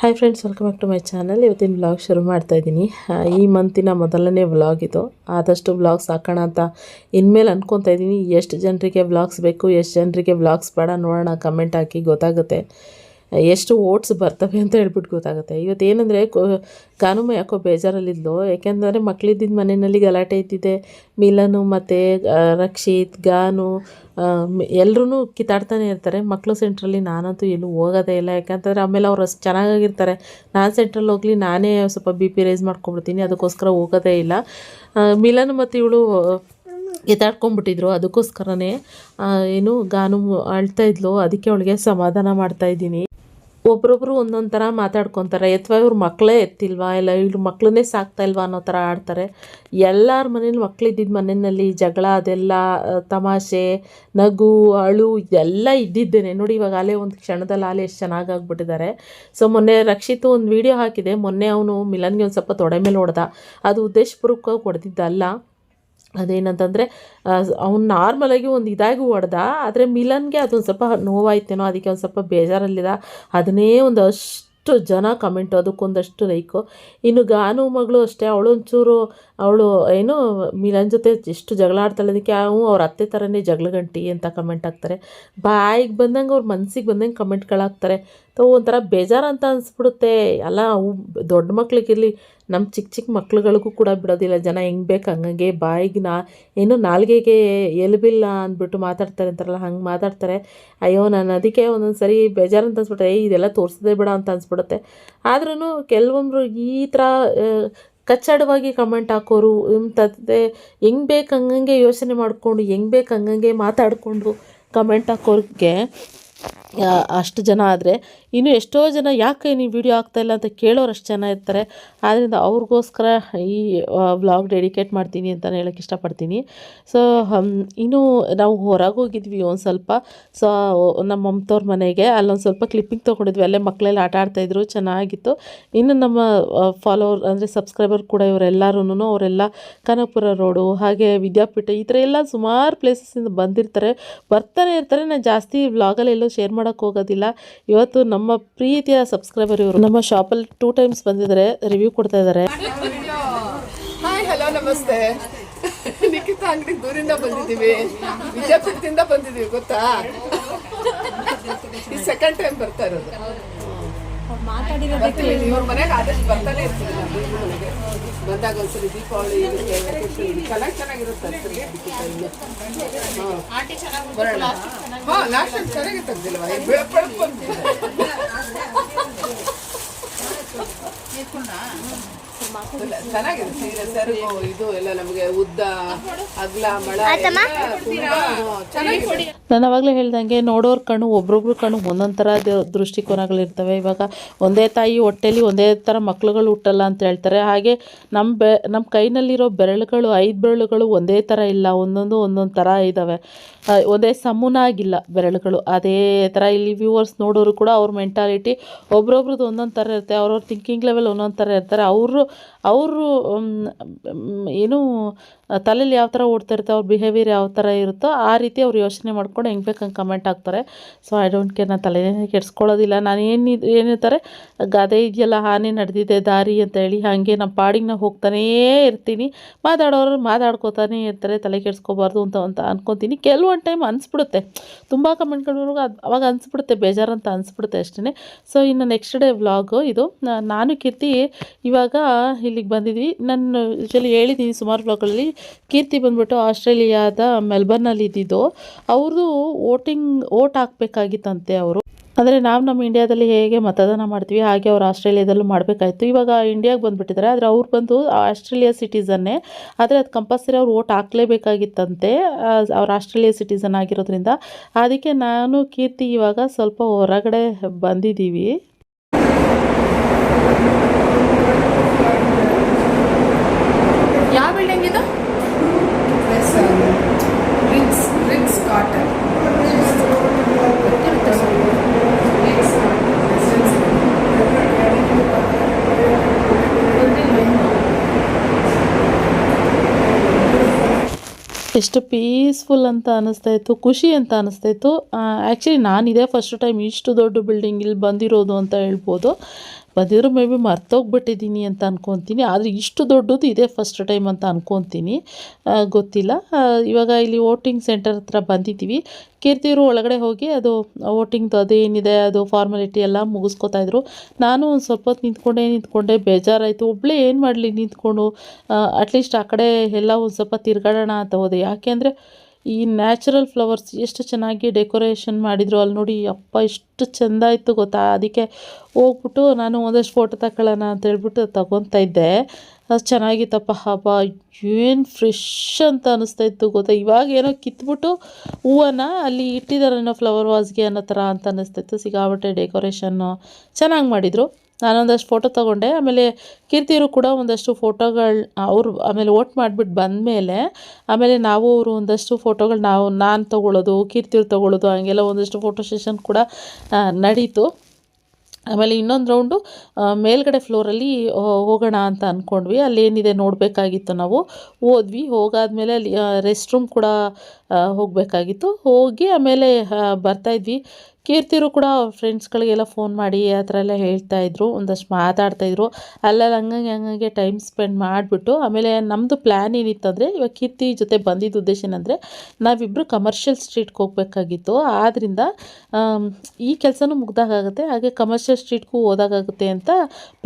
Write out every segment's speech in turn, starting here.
Hi friends welcome back to my channel ಇವತ್ತಿನ blog ಶುರು ಮಾಡ್ತಾ ಇದ್ದೀನಿ. ಈ ಮಂತಿನ ಮೊದಲನೇ ವ್ಲಾಗ್ ಇದು. ಆದಷ್ಟು ಬ್ಲಾಗ್ಸ್ ಹಾಕೋಣ ಅಂತ ಇನ್ಮೇಲೆ ಅಂದ್ಕೊತಾ ಇದ್ದೀನಿ. ಎಷ್ಟು ಜನರಿಗೆ ವ್ಲಾಗ್ಸ್ ಬೇಕು, ಎಷ್ಟು ಜನರಿಗೆ ವ್ಲಾಗ್ಸ್ ಬೇಡ ನೋಡೋಣ ಕಮೆಂಟ್ ಹಾಕಿ ಗೊತ್ತಾಗುತ್ತೆ. ಎಷ್ಟು ಓಟ್ಸ್ ಬರ್ತವೆ ಅಂತ ಹೇಳ್ಬಿಟ್ಟು ಗೊತ್ತಾಗುತ್ತೆ. ಇವತ್ತು ಏನಂದರೆ ಕಾನೂಮ ಯಾಕೋ ಬೇಜಾರಲ್ಲಿದ್ಲು. ಯಾಕೆಂದರೆ ಮಕ್ಕಳಿದ್ದಿದ್ದು ಮನೆಯಲ್ಲಿ ಗಲಾಟೆ ಇದ್ದಿದೆ. ಮಿಲನು ಮತ್ತು ರಕ್ಷಿತ್, ಗಾನು ಎಲ್ಲರೂ ಕಿತ್ತಾಡ್ತಾನೆ ಇರ್ತಾರೆ. ಮಕ್ಕಳು ಸೆಂಟ್ರಲ್ಲಿ ನಾನಂತೂ ಎಲ್ಲೂ ಹೋಗೋದೇ ಇಲ್ಲ. ಯಾಕಂತಂದರೆ ಆಮೇಲೆ ಅವ್ರು ಅಷ್ಟು ಚೆನ್ನಾಗಿರ್ತಾರೆ ನಾನು ಸೆಂಟ್ರಲ್ಲಿ ಹೋಗಲಿ ನಾನೇ ಸ್ವಲ್ಪ ಬಿ ಪಿ ರೈಸ್ ಮಾಡ್ಕೊಂಬಿಡ್ತೀನಿ. ಅದಕ್ಕೋಸ್ಕರ ಹೋಗೋದೇ ಇಲ್ಲ. ಮಿಲನು ಮಿಲನ್ ಮತ್ತು ಇವಳು ಎತ್ತಾಡ್ಕೊಂಡ್ಬಿಟ್ಟಿದ್ರು ಅದಕ್ಕೋಸ್ಕರನೇ ಏನು ಗಾನು ಅಳ್ತಾ ಇದ್ಲು. ಅದಕ್ಕೆ ಅವಳಿಗೆ ಸಮಾಧಾನ ಮಾಡ್ತಾ ಇದ್ದೀನಿ. ಒಬ್ರೊಬ್ರು ಒಂದೊಂದು ಥರ ಮಾತಾಡ್ಕೊತಾರೆ. ಅಥವಾ ಇವ್ರ ಮಕ್ಕಳೇ ಎತ್ತಿಲ್ವಾ? ಇಲ್ಲ ಇವ್ರ ಮಕ್ಕಳನ್ನೇ ಸಾಕ್ತಾ ಇಲ್ವಾ ಅನ್ನೋ ಥರ ಆಡ್ತಾರೆ. ಎಲ್ಲರ ಮನೇಲಿ ಮಕ್ಕಳಿದ್ದಿದ್ದ ಮನೆಯಲ್ಲಿ ಜಗಳ, ಅದೆಲ್ಲ ತಮಾಷೆ, ನಗು, ಅಳು ಎಲ್ಲ ಇದ್ದಿದ್ದೇನೆ. ನೋಡಿ, ಇವಾಗ ಅಲೆ ಒಂದು ಕ್ಷಣದಲ್ಲಿ ಆಲೆ ಎಷ್ಟು ಚೆನ್ನಾಗಿ ಆಗ್ಬಿಟ್ಟಿದ್ದಾರೆ. ಸೊ, ಮೊನ್ನೆ ರಕ್ಷಿತ್ ಒಂದು ವಿಡಿಯೋ ಹಾಕಿದೆ. ಮೊನ್ನೆ ಅವನು ಮಿಲನ್ಗೆ ಒಂದು ಸ್ವಲ್ಪ ತೊಡೆ ಮೇಲೆ ಹೊಡೆದ. ಅದು ಉದ್ದೇಶಪೂರ್ವಕವಾಗಿ ಹೊಡೆದಿದ್ದಲ್ಲ ಅದೇನಂತಂದರೆ ಅವ್ನು ನಾರ್ಮಲಾಗಿ ಒಂದು ಇದಾಗಿ ಹೊಡೆದ, ಆದರೆ ಮಿಲನ್ಗೆ ಅದೊಂದು ಸ್ವಲ್ಪ ನೋವಾಯ್ತೇನೋ, ಅದಕ್ಕೆ ಒಂದು ಸ್ವಲ್ಪ ಬೇಜಾರಲ್ಲಿದ. ಅದನ್ನೇ ಒಂದು ಅಷ್ಟು ಜನ ಕಮೆಂಟು ಅದಕ್ಕೊಂದಷ್ಟು ಲೈಕು ಇನ್ನು ಗಾನು ಮಗಳು ಅಷ್ಟೇ ಅವಳು ಒಂಚೂರು ಅವಳು ಏನು ಮಿಲನ್ ಜೊತೆ ಎಷ್ಟು ಜಗಳ ಆಡ್ತಾಳೆ ಅದಕ್ಕೆ ಅವು ಅವ್ರ ಅತ್ತೆ ಥರನೇ ಜಗಳ ಗಂಟಿ ಅಂತ ಕಮೆಂಟ್ ಹಾಕ್ತಾರೆ. ಬಾಯಿಗೆ ಬಂದಂಗೆ ಅವ್ರ ಮನ್ಸಿಗೆ ಬಂದಂಗೆ ಕಮೆಂಟ್ಗಳಾಗ್ತಾರೆ ತೋ, ಒಂಥರ ಬೇಜಾರು ಅಂತ ಅನಿಸ್ಬಿಡುತ್ತೆ. ಅಲ್ಲ, ಅವು ದೊಡ್ಡ ಮಕ್ಳಿಗಿರಲಿ ನಮ್ಮ ಚಿಕ್ಕ ಚಿಕ್ಕ ಮಕ್ಳುಗಳಿಗೂ ಕೂಡ ಬಿಡೋದಿಲ್ಲ. ಜನ ಹೆಂಗೆ ಬೇಕು ಹಂಗಂಗೆ ಬಾಯಿಗೆ ನಾ, ಏನು ನಾಲ್ಗೆಗೆ ಎಲ್ಬಿಲ್ಲ ಅಂದ್ಬಿಟ್ಟು ಮಾತಾಡ್ತಾರೆ ಅಂತಾರಲ್ಲ, ಹಂಗೆ ಮಾತಾಡ್ತಾರೆ. ಅಯ್ಯೋ, ನಾನು ಅದಕ್ಕೆ ಒಂದೊಂದು ಸರಿ ಬೇಜಾರು ಅಂತ ಅನ್ಸ್ಬಿಟ್ಟೆ ಇದೆಲ್ಲ ತೋರಿಸೋದೇ ಬೇಡ ಅಂತ ಅನ್ಸ್ಬಿಡುತ್ತೆ. ಆದ್ರೂ ಕೆಲವೊಬ್ರು ಈ ಥರ ಕಚ್ಚಡವಾಗಿ ಕಮೆಂಟ್ ಹಾಕೋರು ಇಂಥದ್ದೇ ಹೆಂಗೆ ಬೇಕು ಹಂಗಂಗೆ ಯೋಚನೆ ಮಾಡಿಕೊಂಡು, ಹೆಂಗೆ ಬೇಕು ಹಂಗಂಗೆ ಮಾತಾಡಿಕೊಂಡು ಕಮೆಂಟ್ ಹಾಕೋರಿಗೆ ಅಷ್ಟು ಜನ ಆದರೆ ಇನ್ನು ಎಷ್ಟೋ ಜನ ಯಾಕೆ ನೀವು ವಿಡಿಯೋ ಆಗ್ತಾಯಿಲ್ಲ ಅಂತ ಕೇಳೋರು ಅಷ್ಟು ಜನ ಇರ್ತಾರೆ. ಆದ್ದರಿಂದ ಅವ್ರಿಗೋಸ್ಕರ ಈ ವ್ಲಾಗ್ ಡೆಡಿಕೇಟ್ ಮಾಡ್ತೀನಿ ಅಂತ ಹೇಳೋಕ್ಕೆ ಇಷ್ಟಪಡ್ತೀನಿ. ಸೊ ಇನ್ನೂ ನಾವು ಹೊರಗೆ ಹೋಗಿದ್ವಿ ಒಂದು ಸ್ವಲ್ಪ. ಸೊ ನಮ್ಮ ಮಮತವ್ರ ಮನೆಗೆ ಅಲ್ಲೊಂದು ಸ್ವಲ್ಪ ಕ್ಲಿಪ್ಪಿಂಗ್ ತೊಗೊಂಡಿದ್ವಿ. ಅಲ್ಲೇ ಮಕ್ಕಳೆಲ್ಲ ಆಟ ಆಡ್ತಾಯಿದ್ರು ಚೆನ್ನಾಗಿತ್ತು. ಇನ್ನು ನಮ್ಮ ಫಾಲೋವರ್ ಅಂದರೆ ಸಬ್ಸ್ಕ್ರೈಬರ್ ಕೂಡ ಇವರೆಲ್ಲರೂ ಅವರೆಲ್ಲ ಕನಕಪುರ ರೋಡು ಹಾಗೆ ವಿದ್ಯಾಪೀಠ ಈ ಥರ ಎಲ್ಲ ಸುಮಾರು ಪ್ಲೇಸಸ್ಸಿಂದ ಬಂದಿರ್ತಾರೆ. ಬರ್ತಾನೆ ಇರ್ತಾರೆ, ನಾನು ಜಾಸ್ತಿ ವ್ಲಾಗಲ್ಲಿ ಎಲ್ಲೂ ಶೇರ್ ಮಾಡೋಕ್ಕೆ ಹೋಗೋದಿಲ್ಲ. ಇವತ್ತು ನಮ್ಮ ಪ್ರೀತಿಯ ಸಬ್ಸ್ಕ್ರೈಬರ್ ಇವರು. ನಮ್ಮ ಶಾಪಲ್ಲಿ ಟೂ ಟೈಮ್ಸ್ ಬಂದಿದ್ದಾರೆ ರಿವ್ಯೂ ಕೊಡ್ತಾ ಇದ್ದಾರೆ. ಗೊತ್ತಾ? ಸೆಕೆಂಡ್ ಟೈಮ್ ಬರ್ತಾ ಇರೋದು. ಬರ್ತೀವಿ ಇವ್ರ ಮನೆಗೆ ಆದಷ್ಟು ಬರ್ತಾನೆ ಮನೆಗೆ ಬಂದಾಗ ಒಂದ್ಸರಿ ದೀಪಾವಳಿ ಚೆನ್ನಾಗಿ ಚೆನ್ನಾಗಿರುತ್ತೆ ಹಾಂ ಲಾಸ್ಟ್ ಟೈಮ್ ಚೆನ್ನಾಗಿ ತೆಗ್ದಿಲ್ವಾ? ನಾನು ಅವಾಗಲೇ ಹೇಳ್ದಂಗೆ ನೋಡೋರ್ ಕಣ್ಣು ಒಬ್ರೊಬ್ರು ಕಣ್ಣು ಒಂದೊಂದು ಥರ ದೃಷ್ಟಿಕೋನಗಳಿರ್ತವೆ. ಇವಾಗ ಒಂದೇ ತಾಯಿ ಹೊಟ್ಟೆಲಿ ಒಂದೇ ಥರ ಮಕ್ಳುಗಳು ಹುಟ್ಟಲ್ಲ ಅಂತ ಹೇಳ್ತಾರೆ. ಹಾಗೆ ನಮ್ಮ ಬೆ ನಮ್ಮ ಕೈನಲ್ಲಿರೋ ಬೆರಳುಗಳು, ಐದು ಬೆರಳುಗಳು ಒಂದೇ ಥರ ಇಲ್ಲ. ಒಂದೊಂದು ಒಂದೊಂದು ಥರ ಇದ್ದಾವೆ ಒಂದೇ ಸಮನಾಗಿಲ್ಲ ಬೆರಳುಗಳು. ಅದೇ ಥರ ಇಲ್ಲಿ ವ್ಯೂವರ್ಸ್ ನೋಡೋರು ಕೂಡ ಅವ್ರ ಮೆಂಟಾಲಿಟಿ ಒಬ್ರೊಬ್ರದ್ದು ಒಂದೊಂದು ಥರ ಇರುತ್ತೆ. ಅವ್ರವ್ರ ಥಿಂಕಿಂಗ್ ಲೆವೆಲ್ ಒಂದೊಂದು ಥರ ಇರ್ತಾರೆ. ಅವರು ಅವರು ಏನು ತಲೆಯಲ್ಲಿ ಯಾವ ಥರ ಓಡ್ತಾ ಇರುತ್ತೆ ಅವ್ರ ಬಿಹೇವಿಯರ್ ಯಾವ ಥರ ಇರುತ್ತೋ ಆ ರೀತಿ ಅವ್ರು ಯೋಚನೆ ಮಾಡ್ಕೊಂಡು ಹೆಂಗೆ ಬೇಕಂಗೆ ಕಮೆಂಟ್ ಹಾಕ್ತಾರೆ. ಸೊ ಐ ಡೋಂಟ್ ಕೇರ್ ನಾನು ತಲೆನೇ ಕೆಡ್ಸ್ಕೊಳ್ಳೋದಿಲ್ಲ. ನಾನು ಏನು ಏನಿರ್ತಾರೆ ಗಾದೆ ಇದೆಯಲ್ಲ ಹಾನಿ ನಡೆದಿದೆ, ದಾರಿ ಅಂತ ಹೇಳಿ ಹಾಗೆ ನಮ್ಮ ಪಾಡಿಗೆ ನಾವು ಹೋಗ್ತಾನೇ ಇರ್ತೀನಿ. ಮಾತಾಡೋರು ಮಾತಾಡ್ಕೋತಾನೆ ಇರ್ತಾರೆ, ತಲೆ ಕೆಡ್ಸ್ಕೊಬಾರ್ದು ಅಂತ ಅಂತ ಅನ್ಕೊತೀನಿ. ಕೆಲವೊಂದು ಟೈಮ್ ಅನಿಸ್ಬಿಡುತ್ತೆ. ತುಂಬ ಕಮೆಂಟ್ಗಳವರೆಗೂ ಅದು, ಅವಾಗ ಅನಿಸ್ಬಿಡುತ್ತೆ ಬೇಜಾರಂತ ಅನಿಸ್ಬಿಡುತ್ತೆ ಅಷ್ಟೇ ಸೊ ಇನ್ನು ನೆಕ್ಸ್ಟ್ ಡೇ ವ್ಲಾಗು ಇದು. ನಾನು ಕೀರ್ತಿ ಇವಾಗ ಇಲ್ಲಿಗೆ ಬಂದಿದ್ವಿ. ನಾನು ಯೂಶಲಿ ಹೇಳಿದ್ದೀನಿ ಸುಮಾರು ವ್ಲಾಗ್ಗಳಲ್ಲಿ ಕೀರ್ತಿ ಬಂದ್ಬಿಟ್ಟು ಆಸ್ಟ್ರೇಲಿಯಾದ ಮೆಲ್ಬರ್ನಲ್ಲಿ ಇದ್ದಿದ್ದು, ಅವ್ರದ್ದು ವೋಟಿಂಗ್, ವೋಟ್ ಹಾಕ್ಬೇಕಾಗಿತ್ತಂತೆ ಅವರು. ಅಂದರೆ ನಾವು ನಮ್ಮ ಇಂಡಿಯಾದಲ್ಲಿ ಹೇಗೆ ಮತದಾನ ಮಾಡ್ತೀವಿ, ಹಾಗೆ ಅವ್ರು ಆಸ್ಟ್ರೇಲಿಯಾದಲ್ಲೂ ಮಾಡಬೇಕಾಯ್ತು. ಇವಾಗ ಇಂಡಿಯಾಗೆ ಬಂದುಬಿಟ್ಟಿದ್ದಾರೆ, ಆದರೆ ಅವ್ರು ಬಂದು ಆಸ್ಟ್ರೇಲಿಯಾ ಸಿಟಿಸನ್ನೇ. ಆದರೆ ಅದು ಕಂಪಲ್ಸರಿ ಅವ್ರು ವೋಟ್ ಹಾಕಲೇಬೇಕಾಗಿತ್ತಂತೆ ಅವ್ರು ಆಸ್ಟ್ರೇಲಿಯಾ ಸಿಟಿಸನ್ ಆಗಿರೋದ್ರಿಂದ. ಅದಕ್ಕೆ ನಾನು ಕೀರ್ತಿ ಇವಾಗ ಸ್ವಲ್ಪ ಹೊರಗಡೆ ಬಂದಿದ್ದೀವಿ ಯಾವ ಬಿಲ್ಡಿಂಗ್ ಇದು ರಿಕ್ಸ್ ರಿಕ್ಸ್ ಎಷ್ಟು ಪೀಸ್ಫುಲ್ ಅಂತ ಅನ್ನಿಸ್ತಾ ಇತ್ತು, ಖುಷಿ ಅಂತ ಅನ್ನಿಸ್ತಾ ಇತ್ತು. ಆ್ಯಕ್ಚುಲಿ ನಾನು ಇದೇ ಫಸ್ಟ್ ಟೈಮ್ ಇಷ್ಟು ದೊಡ್ಡ ಬಿಲ್ಡಿಂಗ್ ಇಲ್ಲಿ ಬಂದಿರೋದು ಅಂತ ಹೇಳ್ಬೋದು. ಬಂದಿದ್ರು ಮೇ ಬಿ ಮರ್ತೋಗ್ಬಿಟ್ಟಿದ್ದೀನಿ ಅಂತ ಅನ್ಕೊತೀನಿ. ಆದರೆ ಇಷ್ಟು ದೊಡ್ಡದು ಇದೇ ಫಸ್ಟ್ ಟೈಮ್ ಅಂತ ಅನ್ಕೊತೀನಿ. ಗೊತ್ತಿಲ್ಲ. ಇವಾಗ ಇಲ್ಲಿ ವೋಟಿಂಗ್ ಸೆಂಟರ್ ಹತ್ರ ಬಂದಿದ್ದೀವಿ. ಕೀರ್ತಿಯವರು ಒಳಗಡೆ ಹೋಗಿ ಅದು ವೋಟಿಂಗ್ದು ಅದೇನಿದೆ ಅದು ಫಾರ್ಮಾಲಿಟಿ ಎಲ್ಲ ಮುಗಿಸ್ಕೊತಾ ಇದ್ರು. ನಾನು ಒಂದು ಸ್ವಲ್ಪ ಹೊತ್ತು ನಿಂತ್ಕೊಂಡೆ ನಿಂತ್ಕೊಂಡೆ, ಬೇಜಾರಾಯಿತು. ಒಬ್ಬಳೇ ಏನು ಮಾಡಲಿ ನಿಂತ್ಕೊಂಡು? ಅಟ್ಲೀಸ್ಟ್ ಆ ಕಡೆ ಎಲ್ಲ ಒಂದು ಸ್ವಲ್ಪ ತಿರ್ಗಾಡೋಣ ಅಂತ ಹೋದೆ. ಯಾಕೆ ಅಂದರೆ ಈ ನ್ಯಾಚುರಲ್ ಫ್ಲವರ್ಸ್ ಎಷ್ಟು ಚೆನ್ನಾಗಿ ಡೆಕೋರೇಷನ್ ಮಾಡಿದ್ರು ಅಲ್ಲಿ ನೋಡಿ, ಅಪ್ಪ ಎಷ್ಟು ಚೆಂದ ಇತ್ತು ಗೊತ್ತಾ? ಅದಕ್ಕೆ ಹೋಗ್ಬಿಟ್ಟು ನಾನು ಒಂದಷ್ಟು ಫೋಟೋ ತಗೊಳ್ಳೋಣ ಅಂತ ಹೇಳ್ಬಿಟ್ಟು ತಗೊತಾ ಇದ್ದೆ. ಅದು ಚೆನ್ನಾಗಿತ್ತಪ್ಪ, ಹಬ್ಬ. ಏನು ಫ್ರೆಶ್ ಅಂತ ಅನಿಸ್ತಾ ಇತ್ತು ಗೊತ್ತಾ? ಇವಾಗ ಏನೋ ಕಿತ್ಬಿಟ್ಟು ಹೂವನ್ನ ಅಲ್ಲಿ ಇಟ್ಟಿದ್ದಾರೇನೋ ಫ್ಲವರ್ ವಾಸ್ಗೆ ಅನ್ನೋ ಥರ ಅಂತ ಅನ್ನಿಸ್ತಾ ಇತ್ತು. ಸಿಗಾಬಟ್ಟೆ ಡೆಕೋರೇಷನ್ನು ಚೆನ್ನಾಗಿ ಮಾಡಿದರು. ನಾನೊಂದಷ್ಟು ಫೋಟೋ ತೊಗೊಂಡೆ. ಆಮೇಲೆ ಕೀರ್ತಿಯವರು ಕೂಡ ಒಂದಷ್ಟು ಫೋಟೋಗಳು ಅವರು ಆಮೇಲೆ ಓಟ್ ಮಾಡಿಬಿಟ್ಟು ಬಂದಮೇಲೆ ಆಮೇಲೆ ನಾವು ಅವರು ಒಂದಷ್ಟು ಫೋಟೋಗಳು ನಾವು, ನಾನು ತೊಗೊಳ್ಳೋದು ಕೀರ್ತಿಯವ್ರು ತೊಗೊಳ್ಳೋದು ಹಂಗೆಲ್ಲ ಒಂದಷ್ಟು ಫೋಟೋ ಸೆಷನ್ ಕೂಡ ನಡೀತು. ಆಮೇಲೆ ಇನ್ನೊಂದು ರೌಂಡು ಮೇಲ್ಗಡೆ ಫ್ಲೋರಲ್ಲಿ ಹೋಗೋಣ ಅಂತ ಅಂದ್ಕೊಂಡ್ವಿ ಅಲ್ಲೇನಿದೆ ನೋಡಬೇಕಾಗಿತ್ತು ನಾವು. ಹೋದ್ವಿ ಹೋಗಾದ್ಮೇಲೆ ಅಲ್ಲಿ ರೆಸ್ಟ್ ರೂಮ್ ಕೂಡ ಹೋಗಬೇಕಾಗಿತ್ತು. ಹೋಗಿ ಆಮೇಲೆ ಬರ್ತಾಯಿದ್ವಿ ಕೀರ್ತಿರು ಕೂಡ ಫ್ರೆಂಡ್ಸ್ಗಳಿಗೆಲ್ಲ ಫೋನ್ ಮಾಡಿ ಆ ಥರ ಎಲ್ಲ ಹೇಳ್ತಾಯಿದ್ರು ಒಂದಷ್ಟು ಮಾತಾಡ್ತಾಯಿದ್ರು ಅಲ್ಲಲ್ಲಿ ಹಂಗಂಗೆ ಹಂಗಂಗೆ ಟೈಮ್ ಸ್ಪೆಂಡ್ ಮಾಡಿಬಿಟ್ಟು, ಆಮೇಲೆ ನಮ್ಮದು ಪ್ಲ್ಯಾನ್ ಏನಿತ್ತಂದರೆ ಇವಾಗ ಕೀರ್ತಿ ಜೊತೆ ಬಂದಿದ್ದ ಉದ್ದೇಶ ಏನಂದರೆ ನಾವಿಬ್ಬರು ಕಮರ್ಷಿಯಲ್ ಸ್ಟ್ರೀಟ್ಗೆ ಹೋಗಬೇಕಾಗಿತ್ತು. ಆದ್ದರಿಂದ ಈ ಕೆಲಸನೂ ಮುಗ್ದಾಗುತ್ತೆ ಹಾಗೆ ಕಮರ್ಷಿಯಲ್ ಸ್ಟ್ರೀಟ್ಗೂ ಹೋದಾಗುತ್ತೆ ಅಂತ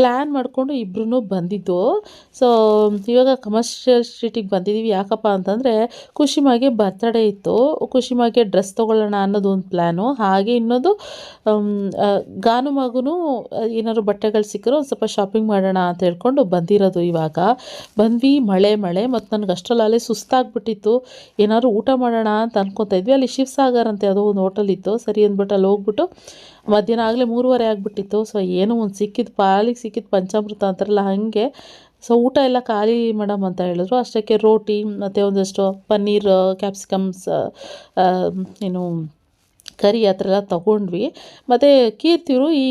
ಪ್ಲ್ಯಾನ್ ಮಾಡಿಕೊಂಡು ಇಬ್ಬರೂ ಬಂದಿದ್ದು. ಸೊ ಇವಾಗ ಕಮರ್ಷಿಯಲ್ ಸ್ಟ್ರೀಟಿಗೆ ಬಂದಿದ್ದೀವಿ ಯಾಕಪ್ಪ ಅಂತಂದರೆ ಖುಷಿಮಾಗೆ ಬರ್ತಡೇ ಇತ್ತು. ಖುಷಿಮಾಗೆ ಡ್ರೆಸ್ ತೊಗೊಳ್ಳೋಣ ಅನ್ನೋದು ಒಂದು ಪ್ಲ್ಯಾನು ಹಾಗೆ ಇನ್ನೊಂದು ಗಾನು ಮಗುನು ಏನಾದ್ರು ಬಟ್ಟೆಗಳು ಸಿಕ್ಕರೆ ಒಂದು ಸ್ವಲ್ಪ ಶಾಪಿಂಗ್ ಮಾಡೋಣ ಅಂತ ಹೇಳ್ಕೊಂಡು ಬಂದಿರೋದು ಇವಾಗ. ಬಂದ್ವಿ, ಮಳೆ ಮಳೆ, ಮತ್ತು ನನಗೆ ಅಷ್ಟರಲ್ಲಿ ಸುಸ್ತಾಗ್ಬಿಟ್ಟಿತ್ತು. ಏನಾದ್ರು ಊಟ ಮಾಡೋಣ ಅಂತ ಅನ್ಕೊತಾ ಇದ್ವಿ. ಅಲ್ಲಿ ಶಿವಸಾಗರ್ ಅಂತ ಯಾವುದೋ ಒಂದು ಹೋಟೆಲ್ ಇತ್ತು. ಸರಿ ಅಂದ್ಬಿಟ್ಟು ಅಲ್ಲಿ ಹೋಗ್ಬಿಟ್ಟು ಮಧ್ಯಾಹ್ನ ಆಗಲೇ ಮೂರುವರೆ ಆಗಿಬಿಟ್ಟಿತ್ತು. ಸೊ, ಏನೋ ಒಂದು ಸಿಕ್ಕಿದ್ದು ಪಾಲಿಗೆ ಸಿಕ್ಕಿದ್ದು ಪಂಚಾಮೃತ ಅಂತಾರಲ್ಲ ಹಾಗೆ. ಸೊ ಊಟ ಎಲ್ಲ ಖಾಲಿ ಮೇಡಮ್ ಅಂತ ಹೇಳಿದ್ರು. ಅಷ್ಟಕ್ಕೆ ರೋಟಿ ಮತ್ತು ಒಂದಷ್ಟು ಪನ್ನೀರ್ ಕ್ಯಾಪ್ಸಿಕಮ್ಸ್ ಏನು ಕರಿ ಆ ಥರ ಎಲ್ಲ ತೊಗೊಂಡ್ವಿ. ಮತ್ತು ಕೀರ್ತಿರು ಈ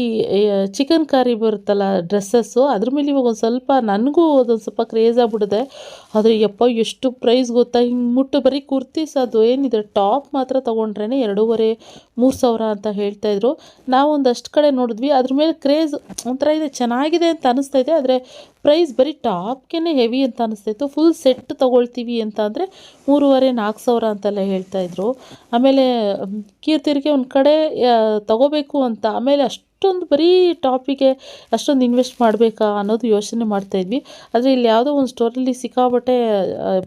ಚಿಕನ್ ಕರಿ ಬರುತ್ತಲ್ಲ ಡ್ರೆಸ್ಸಸ್ಸು ಅದ್ರ ಮೇಲೆ ಇವಾಗ ಒಂದು ಸ್ವಲ್ಪ ನನಗೂ ಅದೊಂದು ಸ್ವಲ್ಪ ಕ್ರೇಜ್ ಆಗ್ಬಿಡಿದೆ ಆದರೆ ಯಪ್ಪ ಎಷ್ಟು ಪ್ರೈಸ್ ಗೊತ್ತಾ? ಹಿಂಗೆ ಮುಟ್ಟು ಬರೀ ಕುರ್ತೀಸ್ ಅದು ಏನಿದೆ ಟಾಪ್ ಮಾತ್ರ ತೊಗೊಂಡ್ರೇ ಎರಡೂವರೆ ಮೂರು ಸಾವಿರ ಅಂತ ಹೇಳ್ತಾಯಿದ್ರು ನಾವು ಒಂದಷ್ಟು ಕಡೆ ನೋಡಿದ್ವಿ. ಅದ್ರ ಮೇಲೆ ಕ್ರೇಜ್ ಒಂಥರ ಇದೆ ಚೆನ್ನಾಗಿದೆ ಅಂತ ಅನಿಸ್ತಾ ಇದೆ. ಆದರೆ ಪ್ರೈಸ್ ಬರೀ ಟಾಪ್ಗೆ ಹೆವಿ ಅಂತ ಅನಿಸ್ತಾಯಿತ್ತು ಫುಲ್ ಸೆಟ್ ತೊಗೊಳ್ತೀವಿ ಅಂತ ಅಂದರೆ ಮೂರುವರೆ ನಾಲ್ಕು ಸಾವಿರ ಅಂತೆಲ್ಲ ಹೇಳ್ತಾಯಿದ್ರು ಆಮೇಲೆ ಮ್, ಕೀರ್ತಿಯರಿಗೆ ಒಂದು ಕಡೆ ತಗೋಬೇಕು ಅಂತ. ಆಮೇಲೆ ಅಷ್ಟೊಂದು ಬರೀ ಟಾಪಿಗೆ ಅಷ್ಟೊಂದು ಇನ್ವೆಸ್ಟ್ ಮಾಡಬೇಕಾ ಅನ್ನೋದು ಯೋಚನೆ ಮಾಡ್ತಾಯಿದ್ವಿ ಆದರೆ ಇಲ್ಲಿ ಯಾವುದೋ ಒಂದು ಸ್ಟೋರಲ್ಲಿ ಸಿಕ್ಕಾಬಟ್ಟೆ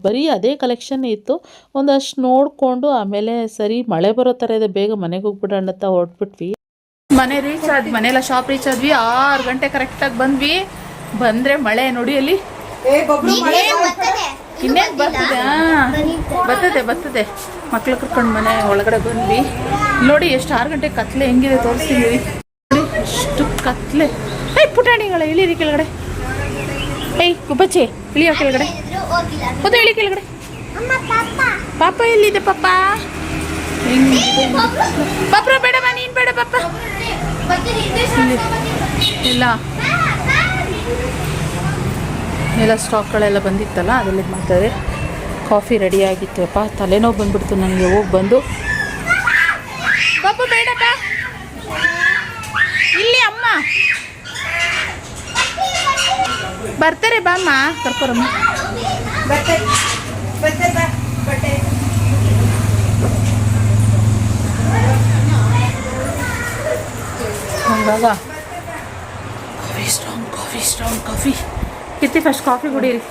ಬರೀ ಅದೇ ಕಲೆಕ್ಷನ್ನೇ ಇತ್ತು. ಒಂದಷ್ಟು ನೋಡಿಕೊಂಡು ಆಮೇಲೆ ಸರಿ ಮಳೆ ಬರೋ ಥರ ಇದೆ ಬೇಗ ಮನೆಗೆ ಹೋಗ್ಬಿಡೋಣ ಅಂತ ಹೊರಟ್ಬಿಟ್ವಿ. ಮನೆ ರೀಚ್ ಆದ್ವಿ ಮನೆಯೆಲ್ಲ ಶಾಪ್ ರೀಚ್ ಆದ್ವಿ ಆರು ಗಂಟೆ ಕರೆಕ್ಟಾಗಿ ಬಂದ್ವಿ. ಬಂದರೆ ಮಳೆ ನೋಡಿ ಅಲ್ಲಿ. ಇನ್ನೇನು ಬರ್ತದೆ. ಬರ್ತದೆ ಬರ್ತದೆ. ಮಕ್ಳು ಕರ್ಕೊಂಡು ಮನೆ ಒಳಗಡೆ ಬಂದ್ವಿ. ನೋಡಿ, ಎಷ್ಟು ಆರು ಗಂಟೆ ಕತ್ಲೆ ಹೆಂಗಿದೆ ತೋರಿಸ್ತೀನಿ. ನೋಡಿ ಎಷ್ಟು ಕತ್ಲೆ. ಏಯ್, ಪುಟಾಣಿಗಳ, ಇಳೀರಿ ಕೆಳಗಡೆ. ಏಯ್, ಗುಬ್ಬಚ್ಚಿ, ಇಳಿಯೋ ಕೆಳಗಡೆ. ಹೋದ ಇಳಿ ಕೆಳಗಡೆ. ಪಾಪ ಎಲ್ಲಿದೆ ಪಾಪ? ಪಾಪ ಬೇಡಮ್ಮ ನೀನು ಬೇಡ ಪಾಪ ಇಲ್ಲ. ಎಲ್ಲ ಸ್ಟಾಕ್ಗಳೆಲ್ಲ ಬಂದಿತ್ತಲ್ಲ, ಅದರಲ್ಲಿ ಮಾಡ್ತಾರೆ ಕಾಫಿ ರೆಡಿ ಆಗಿತ್ತಪ್ಪ ತಲೆನೋವು ಬಂದ್ಬಿಡ್ತು, ನನಗೆ ಹೋಗಿ ಬಂದು. ಪಾಪ ಬೇಡಪ್ಪ. ಇಲ್ಲಿ ಅಮ್ಮ. ಬರ್ತಾರೆ ಬಾಮ್ಮ ಕರ್ಕೊರಮ್ಮ ಹಂಗಾಗ. Coffee strong coffee strong coffee ಕಿತ್ತಿ ಫಸ್ಟ್ ಕಾಫಿ ಕುಡೀರಿ.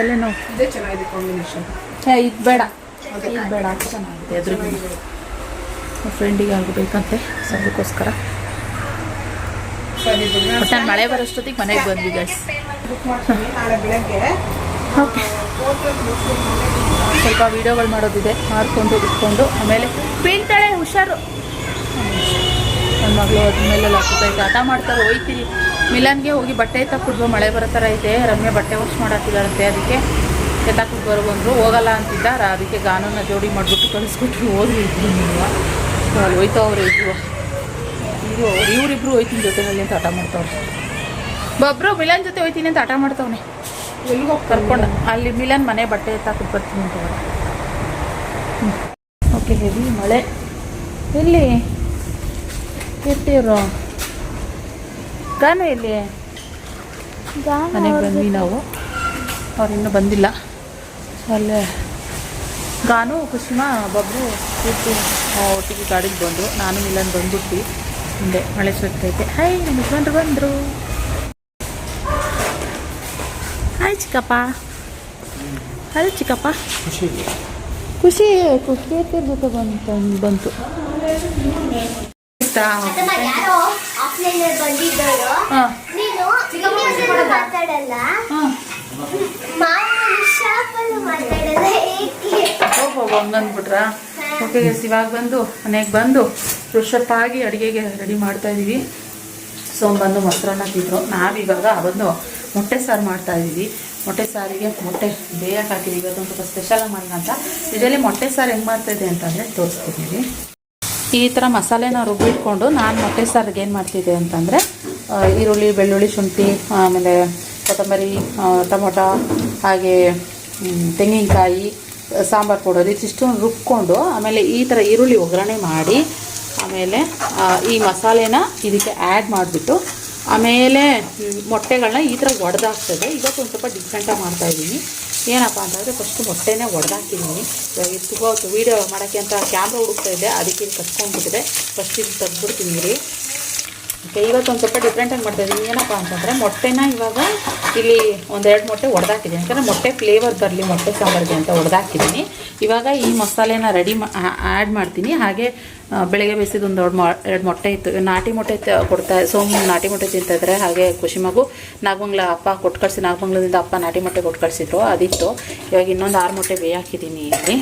ಅಲ್ಲೇ ನಾವು ಇದೇ ಚೆನ್ನಾಗಿದೆ ಕಾಂಬಿನೇಷನ್ ಇದು ಬೇಡ. ಬೇಡ ಫ್ರೆಂಡಿಗೆ ಆಗಬೇಕಂತೆ ಸೊ ಅದಕ್ಕೋಸ್ಕರ ಬಟ್ ನಾನು ಮಳೆ ಬರೋಷ್ಟೊತ್ತಿಗೆ ಮನೆಗೆ ಬಂದ್ವಿ ಗೈಸ್ ಓಕೆ ಸ್ವಲ್ಪ ವೀಡಿಯೋಗಳು ಮಾಡೋದಿದೆ ಮಾಡ್ಕೊಂಡು ಇಟ್ಕೊಂಡು, ಆಮೇಲೆ ಬೀಳ್ತಾಳೆ ಹುಷಾರು. ನನ್ನ ಮಗಳು ಅದ್ರ ಮೇಲೆಲ್ಲ ಹಾಕಬೇಕು ಆಟ ಮಾಡ್ತಾರೆ ಹೋಯ್ತೀರಿ ಮಿಲನ್ಗೆ ಹೋಗಿ ಬಟ್ಟೆ ಎತ್ತಾಕ್ಬಿಡ್ಬೋ ಮಳೆ ಬರೋ ಥರ ಐತೆ ರಮ್ಯ ಬಟ್ಟೆ ವಾಶ್ ಮಾಡಾಕಿದಾರಂತೆ ಅದಕ್ಕೆ ಎತ್ತಾಕ್ಬಿಟ್ಟು ಬರೋ ಬಂದರು ಹೋಗಲ್ಲ ಅಂತಿದ್ದ. ಅದಕ್ಕೆ ಗಾನನ ಜೋಡಿ ಮಾಡಿಬಿಟ್ಟು ಕಳಿಸ್ಕೊಟ್ರು ಹೋದ್ರು ಇದ್ರು ನೀವು. ಅಲ್ಲಿ ಹೋಯ್ತು ಅವರು ಇದ್ರು ಇದು ಇವರಿಬ್ರು ಹೋಯ್ತೀನಿ ಜೊತೆಯಲ್ಲಿ ಅಂತ ಆಟ ಮಾಡ್ತಾವ್ರೆ. ಒಬ್ಬರು ಮಿಲನ್ ಜೊತೆ ಹೋಯ್ತೀನಿ ಅಂತ ಆಟ ಮಾಡ್ತಾವನೆ. ಎಲ್ಲಿಗೆ ಕರ್ಕೊಂಡು. ಅಲ್ಲಿ ಮಿಲನ್ ಮನೆ ಬಟ್ಟೆ ಎತ್ತಾಕಿಟ್ಟು ಬರ್ತೀನಿ ಅಂತ ಓಕೆ ಹೆವಿ ಮಳೆ. ಎಲ್ಲಿ? ಎತ್ತಿರೋ? ಗಾನು ಎಲ್ಲಿ? ಮನೆಗೆ ಬಂದ್ವಿ ನಾವು. ಅವ್ರು ಇನ್ನೂ ಬಂದಿಲ್ಲ. ಅಲ್ಲೇ. ಗಾನು ಕುಸುಮ ಬಬ್ರು ಕೂತು ಒಟ್ಟಿಗೆ ಗಾಡಿಗೆ ಬಂದರು ನಾನು ಮಿಲನ್ ಬಂದ್ಬಿಟ್ಟು ಹಿಂದೆ ಮಳೆ ಸುತ್ತೈತೆ ಹೈ ನಮ್ಮ ಯಜಮಾನ್ರು ಬಂದರು. ಹಾಯ್ ಚಿಕ್ಕಪ್ಪ. ಹಲೋ ಚಿಕ್ಕಪ್ಪ. ಖುಷಿ ಖುಷಿ ಜೊತೆ ಬಂತು ಬಂತು. ಹಾಂ. ಹೋಗೋ ಹಂಗಂದ್ಬಿಟ್ರಾ ಓಕೆ ಇವಾಗ ಬಂದು, ಮನೆಗೆ ಬಂದು ಫ್ರೆಶಪ್ ಆಗಿ ಅಡುಗೆಗೆ ರೆಡಿ ಮಾಡ್ತಾ ಇದೀವಿ. ಸೊ ಬಂದು ಮೊಸರನ್ನ ತಿಂದರು. ನಾವಿವಾಗ ಬಂದು ಮೊಟ್ಟೆ ಸಾರು ಮಾಡ್ತಾ ಇದ್ದೀವಿ ಮೊಟ್ಟೆ ಸಾರಿಗೆ ಮೊಟ್ಟೆ ಬೇಯಕ್ಕೆ ಹಾಕಿದ್ದೀವಿ ಇವತ್ತೊಂದು ಸ್ವಲ್ಪ ಸ್ಪೆಷಲಾಗಿ ಮಾಡೋಣ ಅಂತ. ಇದರಲ್ಲಿ ಮೊಟ್ಟೆ ಸಾರು ಹೆಂಗೆ ಮಾಡ್ತಾಯಿದೆ ಅಂತಂದರೆ ತೋರಿಸ್ತಿದ್ದೀವಿ ಈ ಥರ ಮಸಾಲೆನ ರುಬ್ಬಿಟ್ಕೊಂಡು ನಾನು ಮೊಟ್ಟೆ ಸಾರಿಗೆ ಏನು ಮಾಡ್ತಿದ್ದೆ ಅಂತಂದರೆ ಈರುಳ್ಳಿ, ಬೆಳ್ಳುಳ್ಳಿ, ಶುಂಠಿ, ಆಮೇಲೆ ಕೊತ್ತಂಬರಿ ಟೊಮೊಟೊ, ಹಾಗೆ ತೆಂಗಿನಕಾಯಿ ಸಾಂಬಾರು ಪೌಡರ್ ಇಷ್ಟು ರುಬ್ಕೊಂಡು ಆಮೇಲೆ ಈ ಥರ ಈರುಳ್ಳಿ ಒಗ್ಗರಣೆ ಮಾಡಿ, ಆಮೇಲೆ ಈ ಮಸಾಲೆನ ಇದಕ್ಕೆ ಆ್ಯಡ್ ಮಾಡಿಬಿಟ್ಟು, ಆಮೇಲೆ ಮೊಟ್ಟೆಗಳನ್ನ ಈ ಥರ ಒಡೆದಾಗ್ತದೆ. ಇವತ್ತು ಒಂದು ಸ್ವಲ್ಪ ಡಿಫ್ರೆಂಟಾಗಿ ಮಾಡ್ತಾಯಿದ್ದೀನಿ ಏನಪ್ಪ ಅಂತಂದರೆ ಫಸ್ಟು ಮೊಟ್ಟೆನೇ ಒಡೆದಾಕಿದ್ದೀನಿ ಇವಾಗ ತುಂಬ ಹೊತ್ತು ವೀಡಿಯೋ ಮಾಡೋಕ್ಕೆ ಅಂತ ಕ್ಯಾಮ್ರಾ ಹುಡುಕ್ತಾ ಇದ್ದೆ, ಅದಕ್ಕೆ ಕಟ್ಕೊಂಡ್ಬಿಟ್ಟಿದೆ ಫಸ್ಟ್ ಇದು ತೆಗ್ದುಬಿಡ್ತೀನಿ ರೀ ಓಕೆ, ಇವತ್ತು ಒಂದು ಸ್ವಲ್ಪ ಡಿಫ್ರೆಂಟಾಗಿ ಮಾಡ್ತಾ ಇದ್ದೀನಿ ಏನಪ್ಪ ಅಂತಂದರೆ ಮೊಟ್ಟೆನ ಇವಾಗ ಇಲ್ಲಿ ಒಂದೆರಡು ಮೊಟ್ಟೆ ಒಡೆದಾಕಿದ್ದೀನಿ ಯಾಕಂದರೆ ಮೊಟ್ಟೆ ಫ್ಲೇವರ್ ಬರಲಿ, ಮೊಟ್ಟೆ ಸಾಂಬಾರಿಗೆ ಅಂತ ಒಡೆದಾಕಿದ್ದೀನಿ ಇವಾಗ ಈ ಮಸಾಲೆನ ರೆಡಿ ಮಾ ಆ್ಯಡ್ ಮಾಡ್ತೀನಿ. ಹಾಗೆ ಬೆಳಗ್ಗೆ ಬೇಯಿಸಿದ ಒಂದು ಎರಡು ಎರಡು ಮೊಟ್ಟೆ ಇತ್ತು. ನಾಟಿ ಮೊಟ್ಟೆ ಕೊಡ್ತಾ ಸೋಮು ನಾಟಿ ಮೊಟ್ಟೆ ತಿಂತಾ ಇದ್ದಾರೆ ಹಾಗೆ ಖುಷಿ ಮಗು ನಾಗಮಂಗ್ಲ ಅಪ್ಪ ಕೊಟ್ಟು ಕಳಿಸಿ ನಾಗಮಂಗ್ಲದಿಂದ ಅಪ್ಪ ನಾಟಿ ಮೊಟ್ಟೆ ಕೊಟ್ಟು ಕಳಿಸಿದ್ರು, ಅದಿತ್ತು. ಇವಾಗ ಇನ್ನೊಂದು ಆರು ಮೊಟ್ಟೆ ಬೇಯಾಕಿದ್ದೀನಿ ಇಲ್ಲಿ.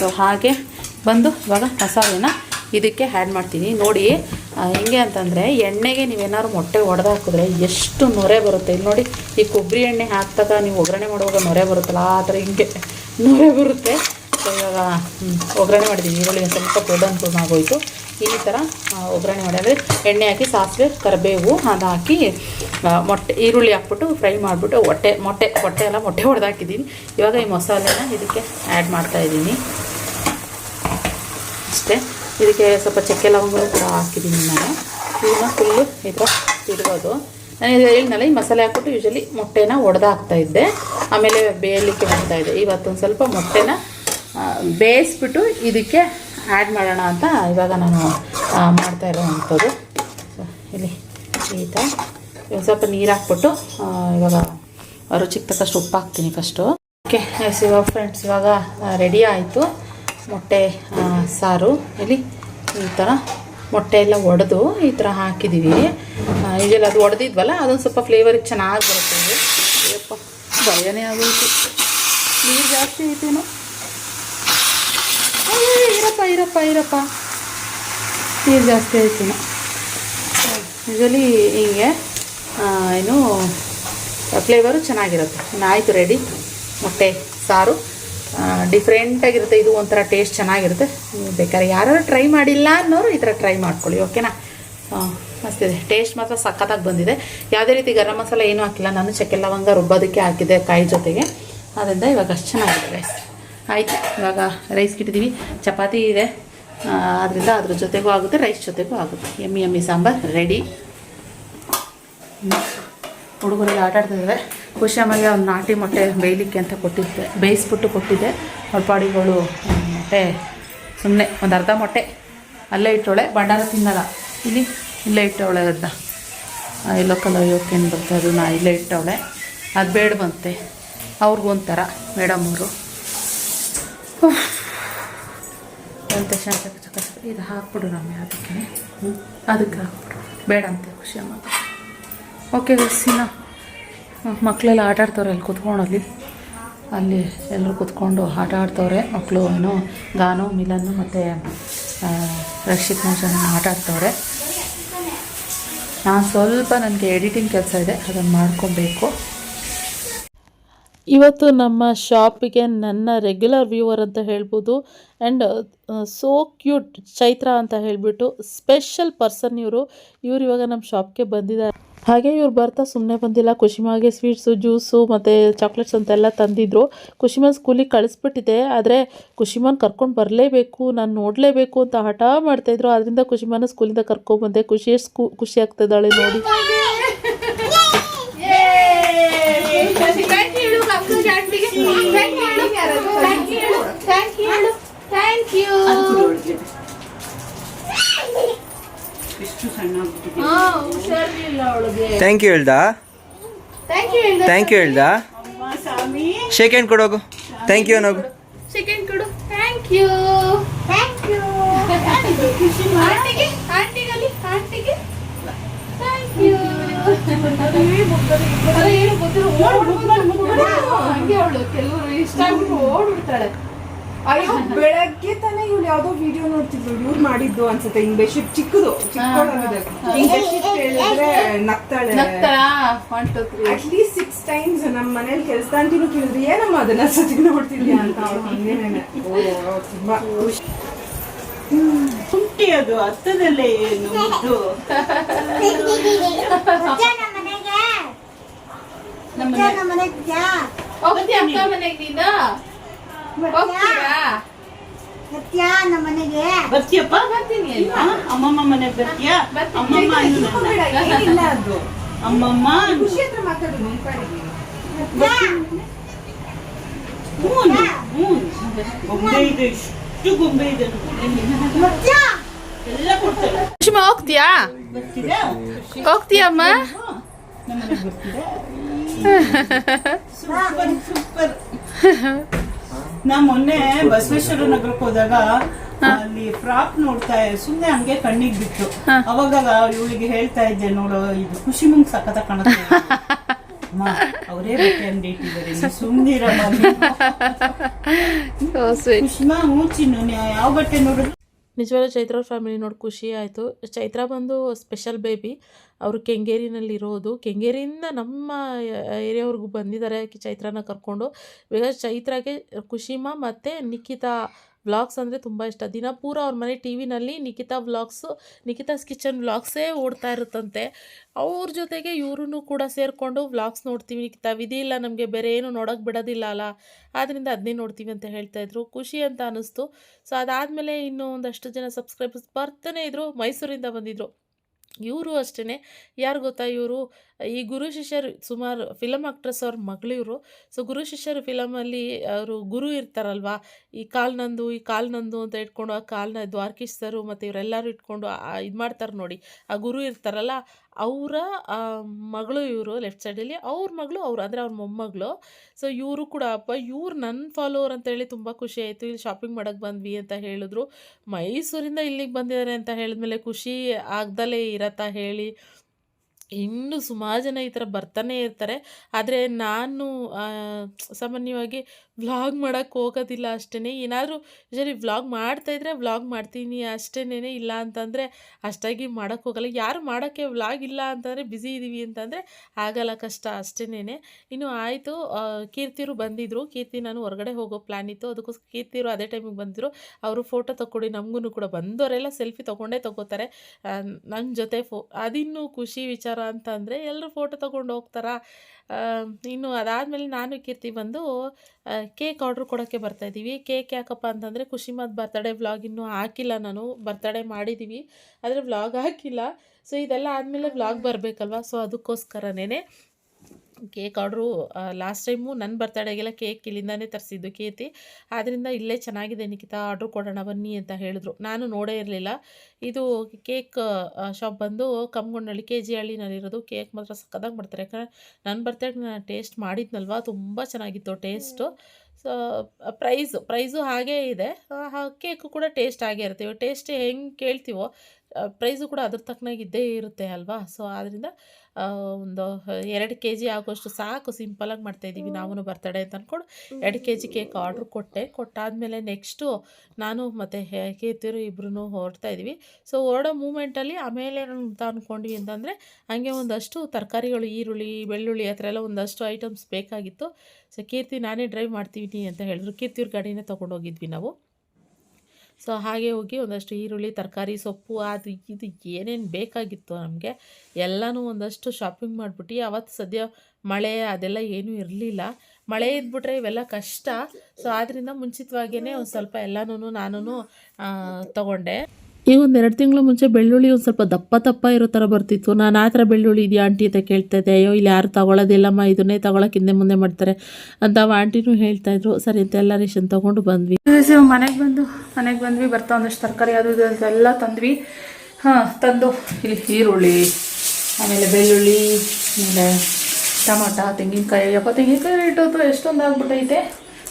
ಸೊ ಹಾಗೆ ಬಂದು ಇವಾಗ ಮಸಾಲೆನ ಇದಕ್ಕೆ ಆ್ಯಡ್ ಮಾಡ್ತೀನಿ. ನೋಡಿ ಹೆಂಗೆ ಅಂತಂದರೆ ಎಣ್ಣೆಗೆ ನೀವೇನಾದ್ರು ಮೊಟ್ಟೆ ಒಡೆದು ಹಾಕಿದ್ರೆ ಎಷ್ಟು ನೊರೆ ಬರುತ್ತೆ. ಇಲ್ಲಿ ನೋಡಿ, ಈ ಕೊಬ್ಬರಿ ಎಣ್ಣೆ ಹಾಕ್ದಾಗ ನೀವು ಒಗ್ಗರಣೆ ಮಾಡುವಾಗ ನೊರೆ ಬರುತ್ತಲ್ಲ, ಆ ಥರ ಹಿಂಗೆ ನೊರೆ ಬರುತ್ತೆ. ಸೊ ಇವಾಗ ಒಗ್ಗರಣೆ ಮಾಡಿದ್ದೀನಿ ಈರುಳ್ಳಿ ಒಂದು ಸ್ವಲ್ಪ ಗೋಲ್ಡನ್ ಆಗೋಯಿತು. ಈ ಥರ ಒಗ್ಗರಣೆ ಮಾಡಿ. ಅಂದರೆ ಎಣ್ಣೆ ಹಾಕಿ, ಸಾಸಿವೆ, ಕರಿಬೇವು, ಅದು ಹಾಕಿ ಮೊಟ್ಟೆ, ಈರುಳ್ಳಿ ಹಾಕ್ಬಿಟ್ಟು ಫ್ರೈ ಮಾಡಿಬಿಟ್ಟು ಹೊಟ್ಟೆ ಮೊಟ್ಟೆ ಹೊಟ್ಟೆ ಎಲ್ಲ ಮೊಟ್ಟೆ ಹೊಡೆದಾಕಿದ್ದೀನಿ ಇವಾಗ ಈ ಮಸಾಲೆನ ಇದಕ್ಕೆ ಆ್ಯಡ್ ಮಾಡ್ತಾ ಇದ್ದೀನಿ. ಅಷ್ಟೇ ಇದಕ್ಕೆ ಸ್ವಲ್ಪ ಚಕ್ಕೆ ಲವಂಗನೂ ಕೂಡ ಹಾಕಿದ್ದೀನಿ ನಾನು. ಇದನ್ನ ಫುಲ್ಲು ಈ ಥರ ತಿರುಗೋದು ನಾನು ಇದು ಹೇಳಿದ್ನಲ್ಲ, ಈ ಮಸಾಲೆ ಹಾಕ್ಬಿಟ್ಟು ಯೂಶಲಿ ಮೊಟ್ಟೆನ ಇದ್ದೆ. ಆಮೇಲೆ ಬೇಯಲಿಕ್ಕೆ ಮಾಡ್ತಾ ಇದ್ದೆ. ಇವತ್ತೊಂದು ಸ್ವಲ್ಪ ಮೊಟ್ಟೆನ ಬೇಯಿಸ್ಬಿಟ್ಟು ಇದಕ್ಕೆ ಆ್ಯಡ್ ಮಾಡೋಣ ಅಂತ ಇವಾಗ ನಾನು ಮಾಡ್ತಾ ಇರೋವಂಥದ್ದು. ಸೊ ಇಲ್ಲಿ ಈ ಥರ ಇವಾಗ ಸ್ವಲ್ಪ ನೀರು ಹಾಕ್ಬಿಟ್ಟು ಇವಾಗ ರುಚಿಗೆ ತಕ್ಕಷ್ಟು ಉಪ್ಪು ಹಾಕ್ತೀನಿ ಫಸ್ಟು ಓಕೆ ಎಸ್ ಇವಾಗ ಫ್ರೆಂಡ್ಸ್ ಇವಾಗ ರೆಡಿ ಆಯಿತು. ಮೊಟ್ಟೆ ಸಾರು. ಇಲ್ಲಿ ಈ ಥರ ಮೊಟ್ಟೆ ಎಲ್ಲ ಒಡೆದು ಈ ಥರ ಹಾಕಿದ್ದೀವಿ ಈಗೆಲ್ಲ ಅದು ಒಡೆದಿದ್ವಲ್ಲ, ಅದೊಂದು ಸ್ವಲ್ಪ ಫ್ಲೇವರಿಗೆ ಚೆನ್ನಾಗಿ ಬರುತ್ತೆ ಅಯ್ಯಪ್ಪ, ಭಯನೇ ಆಗೋಯ್ತು. ನೀರು ಜಾಸ್ತಿ ಐತೇನು ಇರಪ್ಪ ಇರಪ್ಪ ಇರಪ್ಪ ನೀರು ಜಾಸ್ತಿ ಐತೇನು ಯೂಶಲಿ ಹಿಂಗೆ ಏನು ಫ್ಲೇವರು ಚೆನ್ನಾಗಿರುತ್ತೆ. ಇನ್ನು ಆಯಿತು ರೆಡಿ ಮೊಟ್ಟೆ, ಸಾರು. ಡಿಫ್ರೆಂಟಾಗಿರುತ್ತೆ ಇದು ಒಂಥರ ಟೇಸ್ಟ್ ಚೆನ್ನಾಗಿರುತ್ತೆ. ಬೇಕಾದ್ರೆ ಯಾರು ಟ್ರೈ ಮಾಡಿಲ್ಲ ಅನ್ನೋರು ಈ ಥರ ಟ್ರೈ ಮಾಡ್ಕೊಳ್ಳಿ ಓಕೆನಾ ಮಸ್ತಿದೆ ಟೇಸ್ಟ್ ಮಾತ್ರ ಸಖತ್ತಾಗಿ ಬಂದಿದೆ. ಯಾವುದೇ ರೀತಿ ಗರಂ ಮಸಾಲ ಏನೂ ಹಾಕಿಲ್ಲ. ನಾನು ಚಕ್ಕೆ ಲವಂಗ ರುಬ್ಬೋದಕ್ಕೆ ಹಾಕಿದ್ದೆ ಕಾಯಿ ಜೊತೆಗೆ. ಅದರಿಂದ ಇವಾಗ ಅಷ್ಟು ಚೆನ್ನಾಗಿದೆ ರೈಸ್ ಆಯಿತು, ಇವಾಗ ರೈಸ್ ಇಟ್ಟಿದ್ದೀವಿ ಚಪಾತಿ ಇದೆ. ಅದರಿಂದ ಅದ್ರ ಜೊತೆಗೂ ಆಗುತ್ತೆ ರೈಸ್ ಜೊತೆಗೂ ಆಗುತ್ತೆ. ಎಮ್ಮಿ ಎಮ್ಮಿ ಸಾಂಬಾರ್ ರೆಡಿ ಹುಡುಗರೆಲ್ಲ ಆಟ ಆಡ್ತಿದ್ದಾರೆ ಆಮೇಲೆ ಒಂದು ನಾಟಿ ಮೊಟ್ಟೆ ಬೇಯಲಿಕ್ಕೆ ಅಂತ ಕೊಟ್ಟಿದ್ದೆ. ಬೇಯಿಸ್ಬಿಟ್ಟು ಕೊಟ್ಟಿದ್ದೆ. ಹೊರಪಾಡಿಗಳು ಮೊಟ್ಟೆ ಸುಮ್ಮನೆ ಒಂದು ಅರ್ಧ ಮೊಟ್ಟೆ. ಅಲ್ಲೇ ಇಟ್ಟವಳೆ ಭಂಡಾರ ತಿನ್ನಲ್ಲ. ಇಲ್ಲಿ ಇಲ್ಲೇ ಇಟ್ಟವಳೆ ಅದನ್ನ ಎಲ್ಲೋ ಕಲರ್ ಯೋಕೇನು ಬರುತ್ತೆ ಅದು ನಾ ಇಲ್ಲೇ ಇಟ್ಟವಳೆ. ಅದು ಬೇಡ ಬಂತೆ. ಅವ್ರಿಗೂ ಒಂಥರ ಮೇಡಮ್ ಅವರು. ಚಕ ಚಕ ಚಕ. ಇದು ಹಾಕ್ಬಿಡು ರಮ್ಯ ಅದಕ್ಕೆ. ಅದಕ್ಕೆ ಹಾಕ್ಬಿಡು. ಬೇಡ ಅಂತೆ ಖುಷಿ ಅಮ್ಮ ಓಕೆ ಸಿನ ಮಕ್ಕಳೆಲ್ಲ ಆಟ ಆಡ್ತವ್ರೆ, ಅಲ್ಲಿ ಅಲ್ಲಿ. ಅಲ್ಲಿ ಎಲ್ಲರೂ ಕುತ್ಕೊಂಡು ಆಟ ಆಡ್ತವ್ರೆ. ಮಕ್ಕಳು ಏನೋ, ಗಾನು ಮಿಲನ್ನು ಮತ್ತು ರಕ್ಷಿತ್ ಮೋಷನ್ ಆಟ ಆಡ್ತವ್ರೆ. ನಾನು ಸ್ವಲ್ಪ ನನಗೆ ಎಡಿಟಿಂಗ್ ಕೆಲಸ ಇದೆ ಅದನ್ನು ಮಾಡ್ಕೊಬೇಕು. ಇವತ್ತು ನಮ್ಮ ಶಾಪಿಗೆ ನನ್ನ ರೆಗ್ಯುಲರ್ ವ್ಯೂವರ್ ಅಂತ ಹೇಳ್ಬೋದು. ಆ್ಯಂಡ್ ಸೋ ಕ್ಯೂಟ್ ಚೈತ್ರ ಅಂತ ಹೇಳಿಬಿಟ್ಟು ಸ್ಪೆಷಲ್ ಪರ್ಸನ್ ಇವರು. ಇವರು ಇವಾಗ ನಮ್ಮ ಶಾಪ್ಗೆ ಬಂದಿದ್ದಾರೆ. ಹಾಗೆ ಇವ್ರು ಬರ್ತಾ ಸುಮ್ಮನೆ ಬಂದಿಲ್ಲ. ಕುಶಿಮಾಗೆ ಸ್ವೀಟ್ಸು ಜ್ಯೂಸು ಮತ್ತು ಚಾಕ್ಲೇಟ್ಸ್ ಅಂತೆಲ್ಲ ತಂದಿದ್ರು. ಕುಶಿಮನ್ ಸ್ಕೂಲಿಗೆ ಕಳಿಸ್ಬಿಟ್ಟಿದೆ. ಆದರೆ ಕುಶಿಮನ್ ಕರ್ಕೊಂಡು ಬರಲೇಬೇಕು ನಾನು ನೋಡಲೇಬೇಕು ಅಂತ ಹಠ ಮಾಡ್ತಾಯಿದ್ರು ಅದರಿಂದ ಕುಶಿಮನ ಸ್ಕೂಲಿಂದ ಕರ್ಕೊಂಡ್ಬಂದೆ ಖುಷಿ ಎಷ್ಟು ಸ್ಕೂ ಖುಷಿ ಆಗ್ತಿದ್ದಾಳೆ ನೋಡಿ. ಥ್ಯಾಂಕ್ ಯು ಥ್ಯಾಂಕ್ ಯು ಹೇಳ್ದ ಯು ಥ್ಯಾಂಕ್ ಯು ಹೇಳ್ದ ಶೇಕ್ ಹ್ಯಾಂಡ್ ಕೊಡೋಗು ಥ್ಯಾಂಕ್ ಯು ಅನ್ನೋಗು ಕೊಡು ಥ್ಯಾಂಕ್ ಯು ಥ್ಯಾಂಕ್ ಯು ಆಂಟಿಗೆ ಆಂಟಿಗಲ್ಲಿ ಆಂಟಿಗೆ ಥ್ಯಾಂಕ್ ಯು ಏನು ಗೊತ್ತಿರೋ ಹಂಗೆ ಅವಳು ಕೆಲವರು ಇಷ್ಟ ಆಗ್ಬಿಟ್ಟು ಓಡ್ಬಿಡ್ತಾಳೆ ಅಯ್ಯೋ ಬೆಳಗ್ಗೆ ಇವ್ಳು ಯಾವ್ದೋ ವಿಡಿಯೋ ನೋಡ್ತಿದ್ರು. ಇವ್ರು ಮಾಡಿದ್ದು ಅನ್ಸುತ್ತೆ. ಹಿಂಗ್ ಬೆಡ್ಶೀಟ್ ಚಿಕ್ಕದು. ಹೇಳಿದ್ರೆ ನಗ್ತಾಳೆ. ಅಟ್ಲೀಸ್ಟ್ ಸಿಕ್ಸ್ ಟೈಮ್ಸ್ ನಮ್ಮ ಮನೇಲಿ ಕೆಲಸ ಅಂತಿನೂ ಕೇಳಿದ್ರು ಏನಮ್ಮ ಅದನ್ನ ಸತಿ ನೋಡ್ತಿದ್ಯಾ ಅಂತ ಅವ್ರು ಹಂಗೇನೆ ತುಂಬಾ ಕುಂಟಿ ಅದು ಹತ್ತದಲ್ಲೇ ಏನು ಮುದ್ದು ನಮ್ಮ ಮನೆಗೆ. ಹೋಗ್ತೀಯ? ಅಕ್ಕ ಮನೆಗೆ ನೀನು. ಹೋಗ್ತೀರಾ? ಸತ್ಯ ನಮ್ಮ ಮನೆಗೆ? ಬರ್ತೀಯಪ್ಪ ಬರ್ತೀನಿ. ಅಲ್ವಾ? ಅಮ್ಮಮ್ಮ ಮನೆಗೆ ಬರ್ತೀಯಾ? ಏನಿಲ್ಲ ಅದು. ಅಮ್ಮಮ್ಮ ಖುಷಿ ಹತ್ರ ಗೊಂಬೆ ಇದೆ ಇಷ್ಟು ಗೊಂಬೆ ಇದೆ ನೋಡಿ. ಎಲ್ಲ ಕೊಡ್ತಾರೆ. ಸುಷ್ಮಾ ಹೋಗ್ತೀಯಾ? ಬರ್ತೀರಾ? ಹೋಗ್ತೀಯಮ್ಮ ಸೂಪರ್ ಸೂಪರ್. ನಾ ಮೊನ್ನೆ ಬಸವೇಶ್ವರ ನಗರಕ್ಕೆ ಹೋದಾಗ ಅಲ್ಲಿ ಫ್ರಾಕ್ ನೋಡ್ತಾ ಸುಮ್ನೆ ಹಂಗೆ ಕಣ್ಣಿಗೆ ಬಿತ್ತು. ಅವಾಗ ಇವಳಿಗೆ ಹೇಳ್ತಾ ಇದ್ದೆ ನೋಡು ಇದು ಖುಷಿ ಮುಂಗ್ ಸಖತ ಕಾಣುತ್ತೆ. ಅಮ್ಮ ಅವರೇ ಬಟ್ಟೆ ಅಂಗಡಿ ಇಟ್ಟಿದ್ದಾರೆ ನೀನ್ ಸುಮ್ನಿರಮ್ಮ ಖುಷಿಮಾ ಮೂಚಿನ್ನು ಯಾವ ಬಟ್ಟೆ ನೋಡಿದ್ರು? ನಿಜವಾದ ಚೈತ್ರ ಫ್ಯಾಮಿಲಿ ನೋಡಿ ಖುಷಿ ಆಯ್ತು. ಚೈತ್ರ ಬಂದು ಸ್ಪೆಷಲ್ ಬೇಬಿ ಅವರು ಕೆಂಗೇರಿನಲ್ಲಿರೋದು. ಕೆಂಗೇರಿಯಿಂದ ನಮ್ಮ ಏರಿಯಾವ್ರಿಗೂ ಬಂದಿದ್ದಾರೆ ಚೈತ್ರನ ಕರ್ಕೊಂಡು. ಬಿಕಾಸ್ ಚೈತ್ರಾಗೆ ಖುಷಿಮಾ ಮತ್ತು ನಿಖಿತಾ ವ್ಲಾಗ್ಸ್ ಅಂದರೆ ತುಂಬ ಇಷ್ಟ. ದಿನ ಪೂರ ಅವ್ರ ಮನೆ ಟಿ ವಿನಲ್ಲಿ ನಿಖಿತಾ ವ್ಲಾಗ್ಸು ನಿಖಿತಾಸ್ ಕಿಚನ್ ವ್ಲಾಗ್ಸೇ ಓಡ್ತಾ ಇರುತ್ತಂತೆ. ಅವ್ರ ಜೊತೆಗೆ ಇವ್ರೂ ಕೂಡ ಸೇರಿಕೊಂಡು ವ್ಲಾಗ್ಸ್ ನೋಡ್ತೀವಿ. ನಿಖಿತಾ ವಿಧಿ ಇಲ್ಲ ನಮಗೆ, ಬೇರೆ ಏನು ನೋಡೋಕೆ ಬಿಡೋದಿಲ್ಲ ಅಲ್ಲ. ಆದ್ದರಿಂದ ಅದನ್ನೇ ನೋಡ್ತೀವಿ ಅಂತ ಹೇಳ್ತಾ ಇದ್ರು. ಖುಷಿ ಅಂತ ಅನ್ನಿಸ್ತು ಸೊ ಅದಾದಮೇಲೆ ಇನ್ನೂ ಒಂದಷ್ಟು ಜನ ಸಬ್ಸ್ಕ್ರೈಬರ್ಸ್ ಬರ್ತಾನೆ ಇದ್ದರು ಮೈಸೂರಿಂದ ಬಂದಿದ್ದರು ಇವರು ಅಷ್ಟೇ ಯಾರು ಗೊತ್ತಾ ಇವರು? ಈ ಗುರು ಶಿಷ್ಯರು ಸುಮಾರು ಫಿಲಮ್ ಆಕ್ಟ್ರೆಸ್ ಅವ್ರ ಮಗಳು ಇವರು. ಸೊ ಗುರು ಶಿಷ್ಯರು ಫಿಲಮಲ್ಲಿ ಅವರು ಗುರು ಇರ್ತಾರಲ್ವಾ? ಈ ಕಾಲ್ ನಂದು, ಈ ಕಾಲ್ ನಂದು ಅಂತ ಇಟ್ಕೊಂಡು ಆ ಕಾಲ್ನ ದ್ವಾರಕೀಶ್ ಮತ್ತು ಇವರೆಲ್ಲರೂ ಇಟ್ಕೊಂಡು ಇದು ಮಾಡ್ತಾರೆ ನೋಡಿ. ಆ ಗುರು ಇರ್ತಾರಲ್ಲ ಅವರ ಮಗಳು ಇವರು ಲೆಫ್ಟ್ ಸೈಡಲ್ಲಿ ಅವ್ರ ಮಗಳು ಅವ್ರು, ಅಂದರೆ ಅವ್ರ ಮೊಮ್ಮಗಳು. ಸೊ ಇವರು ಕೂಡ, ಅಪ್ಪ, ಇವ್ರು ನನ್ನ ಫಾಲೋವರ್ ಅಂತೇಳಿ ತುಂಬ ಖುಷಿ ಆಯಿತು. ಇಲ್ಲಿ ಶಾಪಿಂಗ್ ಮಾಡೋಕ್ಕೆ ಬಂದ್ವಿ ಅಂತ ಹೇಳಿದ್ರು. ಮೈಸೂರಿಂದ ಇಲ್ಲಿಗೆ ಬಂದಿದ್ದಾರೆ ಅಂತ ಹೇಳಿದ್ಮೇಲೆ ಖುಷಿ ಆಗ್ದಲೇ ಇರತ್ತಾ ಹೇಳಿ. ಇನ್ನೂ ಸುಮಾರು ಜನ ಈ ಥರ ಬರ್ತಾನೆ ಇರ್ತಾರೆ. ಆದರೆ ನಾನು ಸಾಮಾನ್ಯವಾಗಿ ವ್ಲಾಗ್ ಮಾಡೋಕ್ಕೆ ಹೋಗೋದಿಲ್ಲ ಅಷ್ಟೇ ಏನಾದರೂ ಯೂಶಲಿ ವ್ಲಾಗ್ ಮಾಡ್ತಾಯಿದ್ರೆ ವ್ಲಾಗ್ ಮಾಡ್ತೀನಿ ಅಷ್ಟೇನೇ ಇಲ್ಲ ಅಂತಂದರೆ ಅಷ್ಟಾಗಿ ಮಾಡೋಕ್ಕೆ ಹೋಗಲ್ಲ. ಯಾರು ಮಾಡೋಕ್ಕೆ ವ್ಲಾಗ್ ಇಲ್ಲ ಅಂತಂದರೆ ಬ್ಯುಸಿ ಇದ್ದೀವಿ ಅಂತಂದರೆ ಆಗಲ್ಲ ಕಷ್ಟ ಅಷ್ಟೇ ಇನ್ನು ಆಯಿತು ಕೀರ್ತಿರು ಬಂದಿದ್ದರು ಕೀರ್ತಿ ನಾನು ಹೊರಗಡೆ ಹೋಗೋ ಪ್ಲ್ಯಾನ್ ಇತ್ತು. ಅದಕ್ಕೋಸ್ಕರ ಕೀರ್ತಿರು ಅದೇ ಟೈಮಿಗೆ ಬಂದಿದ್ರು. ಅವರು ಫೋಟೋ ತಗೊಡಿ ನಮಗೂ ಕೂಡ. ಬಂದವರೆಲ್ಲ ಸೆಲ್ಫಿ ತೊಗೊಂಡೇ ತೊಗೋತಾರೆ. ನನ್ನ ಜೊತೆ ಫೋ, ಅದಿನ್ನೂ ಖುಷಿ ವಿಚಾರ ಅಂತಂದರೆ ಎಲ್ಲರೂ ಫೋಟೋ ತೊಗೊಂಡು ಹೋಗ್ತಾರಾ? ಇನ್ನು ಅದಾದಮೇಲೆ ನಾನು ಕೀರ್ತಿ ಬಂದು ಕೇಕ್ ಆರ್ಡ್ರ್ ಕೊಡೋಕ್ಕೆ ಬರ್ತಾಯಿದ್ದೀವಿ ಕೇಕ್ ಯಾಕಪ್ಪ ಅಂತಂದರೆ ಖುಷಿ ಮತ್ತು ಬರ್ತಡೇ ವ್ಲಾಗ್ ಇನ್ನೂ ಹಾಕಿಲ್ಲ ನಾನು. ಬರ್ತಡೇ ಮಾಡಿದ್ದೀವಿ ಆದರೆ ವ್ಲಾಗ್ ಹಾಕಿಲ್ಲ. ಸೊ ಇದೆಲ್ಲ ಆದಮೇಲೆ ವ್ಲಾಗ್ ಬರಬೇಕಲ್ವ? ಸೊ ಅದಕ್ಕೋಸ್ಕರನೇ ಕೇಕ್ ಆರ್ಡ್ರು ಲಾಸ್ಟ್ ಟೈಮು ನನ್ನ ಬರ್ತಡೇಗೆಲ್ಲ ಕೇಕ್ ಇಲ್ಲಿಂದಾನೇ ತರಿಸಿದ್ದು ಕೇತಿ. ಆದ್ದರಿಂದ ಇಲ್ಲೇ ಚೆನ್ನಾಗಿದೆ ನಿಖಿತಾ, ಆರ್ಡ್ರು ಕೊಡೋಣ ಬನ್ನಿ ಅಂತ ಹೇಳಿದ್ರು. ನಾನು ನೋಡೇ ಇರಲಿಲ್ಲ. ಇದು ಕೇಕ್ ಶಾಪ್ ಬಂದು ಕಮ್ಗೊಂಡಳ್ಳಿ ಕೆ ಜಿ ಹಳ್ಳಿನಲ್ಲಿರೋದು. ಕೇಕ್ ಮಾತ್ರ ಸಕ್ಕದಾಗಿ ಮಾಡ್ತಾರೆ. ಯಾಕಂದರೆ ನನ್ನ ಬರ್ತಡೇಗೆ ನಾನು ಟೇಸ್ಟ್ ಮಾಡಿದ್ನಲ್ವ? ತುಂಬ ಚೆನ್ನಾಗಿತ್ತು ಟೇಸ್ಟು ಸೊ ಪ್ರೈಸು ಪ್ರೈಸು ಹಾಗೇ ಇದೆ. ಕೇಕು ಕೂಡ ಟೇಸ್ಟ್ ಆಗೇ ಇರುತ್ತೆ. ಟೇಸ್ಟ್ ಹೆಂಗೆ ಕೇಳ್ತೀವೋ ಪ್ರೈಸು ಕೂಡ ಅದ್ರ ತಕ್ಕನಾಗಿ ಇದ್ದೇ ಇರುತ್ತೆ ಅಲ್ವಾ? ಸೊ ಆದ್ದರಿಂದ ಒಂದು ಎರಡು ಕೆ ಜಿ ಆಗೋಷ್ಟು ಸಾಕು ಸಿಂಪಲಾಗಿ ಮಾಡ್ತಾಯಿದ್ದೀವಿ ನಾವೂ ಬರ್ತಡೆ ಅಂತ ಅಂದ್ಕೊಂಡು ಎರಡು ಕೆ ಜಿ ಕೇಕ್ ಆರ್ಡ್ರ್ ಕೊಟ್ಟೆ. ಕೊಟ್ಟಾದಮೇಲೆ ನೆಕ್ಸ್ಟು ನಾನು ಮತ್ತು ಕೇತಿರು ಇಬ್ಬರೂ ಹೊರಡ್ತಾ ಇದ್ದೀವಿ. ಸೊ ಹೊರಡೋ ಮೂಮೆಂಟಲ್ಲಿ ಆಮೇಲೆ ಅಂತ ಅಂದ್ಕೊಂಡ್ವಿ ಅಂತಂದರೆ ಹಾಗೆ ಒಂದಷ್ಟು ತರಕಾರಿಗಳು ಈರುಳ್ಳಿ ಬೆಳ್ಳುಳ್ಳಿ ಆ ಥರ ಎಲ್ಲ ಒಂದಷ್ಟು ಐಟಮ್ಸ್ ಬೇಕಾಗಿತ್ತು. ಸೊ ಕೀರ್ತಿ ನಾನೇ ಡ್ರೈವ್ ಮಾಡ್ತೀನಿ ಅಂತ ಹೇಳಿದ್ರು. ಕೀರ್ತಿಯವ್ರ ಗಾಡಿನೇ ತೊಗೊಂಡೋಗಿದ್ವಿ ನಾವು. ಸೊ ಹಾಗೆ ಹೋಗಿ ಒಂದಷ್ಟು ಈರುಳ್ಳಿ, ತರಕಾರಿ, ಸೊಪ್ಪು, ಅದು ಇದು ಏನೇನು ಬೇಕಾಗಿತ್ತು ನಮಗೆ, ಎಲ್ಲನೂ ಒಂದಷ್ಟು ಶಾಪಿಂಗ್ ಮಾಡಿಬಿಟ್ಟು ಅವತ್ತು ಸದ್ಯ ಮಳೆ ಅದೆಲ್ಲ ಏನೂ ಇರಲಿಲ್ಲ. ಮಳೆ ಇದ್ಬಿಟ್ರೆ ಇವೆಲ್ಲ ಕಷ್ಟ. ಸೊ ಆದ್ದರಿಂದ ಮುಂಚಿತವಾಗಿಯೇ ಒಂದು ಸ್ವಲ್ಪ ಎಲ್ಲನೂ ನಾನು ತೊಗೊಂಡೆ. ಈಗ ಒಂದು ಎರಡು ತಿಂಗಳು ಮುಂಚೆ ಬೆಳ್ಳುಳ್ಳಿ ಒಂದು ಸ್ವಲ್ಪ ದಪ್ಪ ದಪ್ಪ ಇರೋ ಥರ ಬರ್ತಿತ್ತು. ನಾನು ಆ ಥರ ಬೆಳ್ಳುಳ್ಳಿ ಇದೆಯಾ ಆಂಟಿ ಅಂತ ಕೇಳ್ತಾ ಇದ್ದೆ. ಅಯ್ಯೋ, ಇಲ್ಲಿ ಯಾರು ತಗೊಳ್ಳೋದಿಲ್ಲಮ್ಮ ಇದನ್ನೇ ತಗೊಳಕ್ಕೆ ಹಿಂದೆ ಮುಂದೆ ಮಾಡ್ತಾರೆ ಅಂತ ಅವ ಆಂಟಿನೂ ಹೇಳ್ತಾಯಿದ್ರು ಸರಿ ಅಂತ ಎಲ್ಲ ರೇಷನ್ ತೊಗೊಂಡು ಬಂದ್ವಿ. ಮನೆಗೆ ಬಂದು, ಮನೆಗೆ ಬಂದ್ವಿ. ಬರ್ತಾ ಒಂದಷ್ಟು ತರಕಾರಿ, ಅದು ಎಲ್ಲ ತಂದ್ವಿ. ಹಾಂ, ತಂದು ಇಲ್ಲಿ ಈರುಳ್ಳಿ, ಆಮೇಲೆ ಬೆಳ್ಳುಳ್ಳಿ, ಆಮೇಲೆ ಟಮಾಟ, ತೆಂಗಿನಕಾಯಿ. ಯಪ್ಪ ತೆಂಗಿನಕಾಯಿ ರೇಟ್ ಎಷ್ಟೊಂದು ಆಗ್ಬಿಟ್ಟೈತೆ.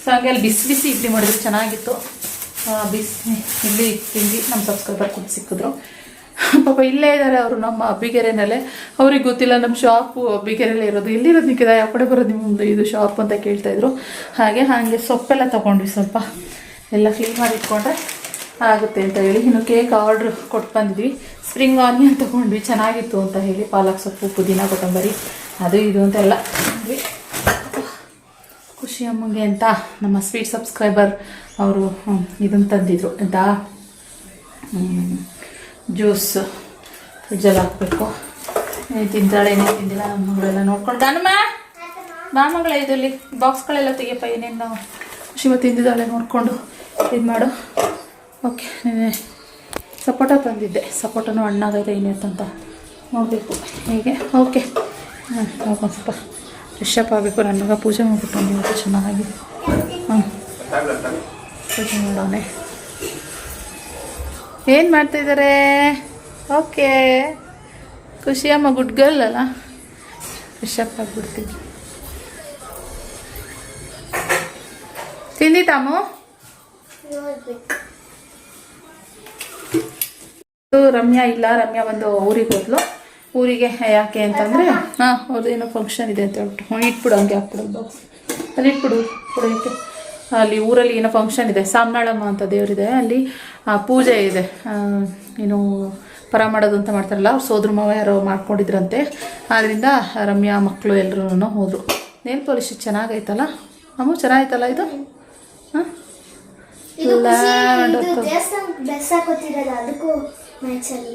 ಸೊ ಹಾಗೆ ಅಲ್ಲಿ ಬಿಸಿ ಬಿಸಿ ಇಡ್ಲಿ ಮಾಡಿದ್ರೆ ಚೆನ್ನಾಗಿತ್ತು. ಬಿಸಿ ಇಲ್ಲಿ ತಿಂದು ನಮ್ಮ ಸಬ್ಸ್ಕ್ರೈಬರ್ ಕೂಡ ಸಿಕ್ಕಿದ್ರು. ಪಾಪ ಇಲ್ಲೇ ಇದ್ದಾರೆ ಅವರು ನಮ್ಮ ಅಬ್ಬಿಗೆರೆನಲ್ಲೇ. ಅವ್ರಿಗೆ ಗೊತ್ತಿಲ್ಲ, ನಮ್ಮ ಶಾಪು ಅಬ್ಬಿಗೆರೆಲ್ಲೇ ಇರೋದು. ಎಲ್ಲಿರೋದು ನಿಕ್ಕಿದ ಯಾವ ಕಡೆ ಬರೋದು ನಿಮ್ಮದು ಇದು ಶಾಪ್ ಅಂತ ಕೇಳ್ತಾಯಿದ್ರು ಹಾಗೆ ಹಾಗೆ ಸೊಪ್ಪೆಲ್ಲ ತೊಗೊಂಡ್ವಿ ಸ್ವಲ್ಪ. ಎಲ್ಲ ಕ್ಲೀನ್ ಮಾಡಿ ಇಟ್ಕೊಂಡ್ರೆ ಆಗುತ್ತೆ ಅಂತ ಹೇಳಿ. ಇನ್ನು ಕೇಕ್ ಆರ್ಡ್ರ್ ಕೊಟ್ಟು ಬಂದಿದ್ವಿ ಸ್ಪ್ರಿಂಗ್ ಆನಿಯನ್ ತೊಗೊಂಡ್ವಿ. ಚೆನ್ನಾಗಿತ್ತು ಅಂತ ಹೇಳಿ. ಪಾಲಕ್ ಸೊಪ್ಪು, ಪುದೀನ, ಕೊತ್ತಂಬರಿ, ಅದು, ಇದು ಅಂತೆಲ್ಲ ಖುಷಿ ಅಮ್ಮಂಗೆ ಅಂತ ನಮ್ಮ ಸ್ವೀಟ್ ಸಬ್ಸ್ಕ್ರೈಬರ್ ಅವರು ಇದನ್ನು ತಂದಿದ್ರು. ಎಂತ ಜ್ಯೂಸ್ ಫ್ರಿಜ್ಜಲ್ಲಿ ಹಾಕಬೇಕು. ತಿಂತಾಳೆ ಏನೇ ತಿಂದಿಲ್ಲ, ನಮ್ಮ ಮಗಳೆಲ್ಲ ನೋಡ್ಕೊಂಡು. ದಾನಮ್ಮ ಬಾ ಮಗಳ, ಇದರಲ್ಲಿ. ಬಾಕ್ಸ್ಗಳೆಲ್ಲ ತೆಗಿಯಪ್ಪ, ಏನೇನು ನಾವು ಶಿವ ತಿಂದಿದ್ದಾಳೆ, ನೋಡಿಕೊಂಡು. ಇದು ಮಾಡು. ಓಕೆ, ನೆನೆ ಸಪೋಟ ತಂದಿದ್ದೆ. ಸಪೋಟನೂ ಹಣ್ಣಾಗೈತೆ ಏನಿತ್ತಂತ ನೋಡಬೇಕು. ಹೀಗೆ? ಓಕೆ. ಹಾಂ ಒಂದು ಸ್ವಲ್ಪ ಫ್ರೆಶ್ ಅಪ್ ಆಗಬೇಕು. ನನ್ನ ಮಗ ಪೂಜೆ ಮಾಡಿಬಿಟ್ಟು ಇವತ್ತು ಚೆನ್ನಾಗಿ ಹಾಂ ಪೂಜೆ ಏನು ಮಾಡ್ತಿದ್ದಾರೆ ಓಕೆ. ಖುಷಿಯಮ್ಮ ಗುಡ್ ಗರ್ಲ್ ಅಲ್ಲ? ಫ್ರೆಶ್ ಆಗಿಬಿಡ್ತೀವಿ ತಿಂದಿತಾಮು ರಮ್ಯಾ ಇಲ್ಲ, ರಮ್ಯಾ ಒಂದು ಊರಿಗೆ ಹೋದ್ಲು. ಊರಿಗೆ ಯಾಕೆ ಅಂತಂದರೆ, ಹಾಂ ಅವ್ರದ್ದು ಏನೋ ಫಂಕ್ಷನ್ ಇದೆ ಅಂತ ಹೇಳ್ಬಿಟ್ಟು. ಇಟ್ಬಿಡು, ಹಂಗೆ ಹಾಕ್ಬಿಡು ಬಾಕ್ಸ್ ಅಲ್ಲಿ ಇಟ್ಬಿಡು ಕುಡಿಯೋಕ್ಕೆ ಅಲ್ಲಿ ಊರಲ್ಲಿ ಏನೋ ಫಂಕ್ಷನ್ ಇದೆ. ಸಾಮ್ನಾಳಮ್ಮ ಅಂತ ದೇವರಿದೆ. ಅಲ್ಲಿ ಪೂಜೆ ಇದೆ. ಏನು ಪರ ಮಾಡೋದು ಅಂತ ಮಾಡ್ತಾರಲ್ಲ ಅವ್ರು ಸೋದ್ರ ಮಾವ ಯಾರೋ ಮಾಡ್ಕೊಂಡಿದ್ರಂತೆ. ಆದ್ದರಿಂದ ರಮ್ಯಾ ಮಕ್ಕಳು ಎಲ್ಲರೂ ಹೋದರು. ನೇಲ್ ಪಾಲಿಶ್ ಚೆನ್ನಾಗೈತಲ್ಲ? ಅಮ್ಮ ಚೆನ್ನಾಗೈತಲ್ಲ ಇದು? ಹಾಂ?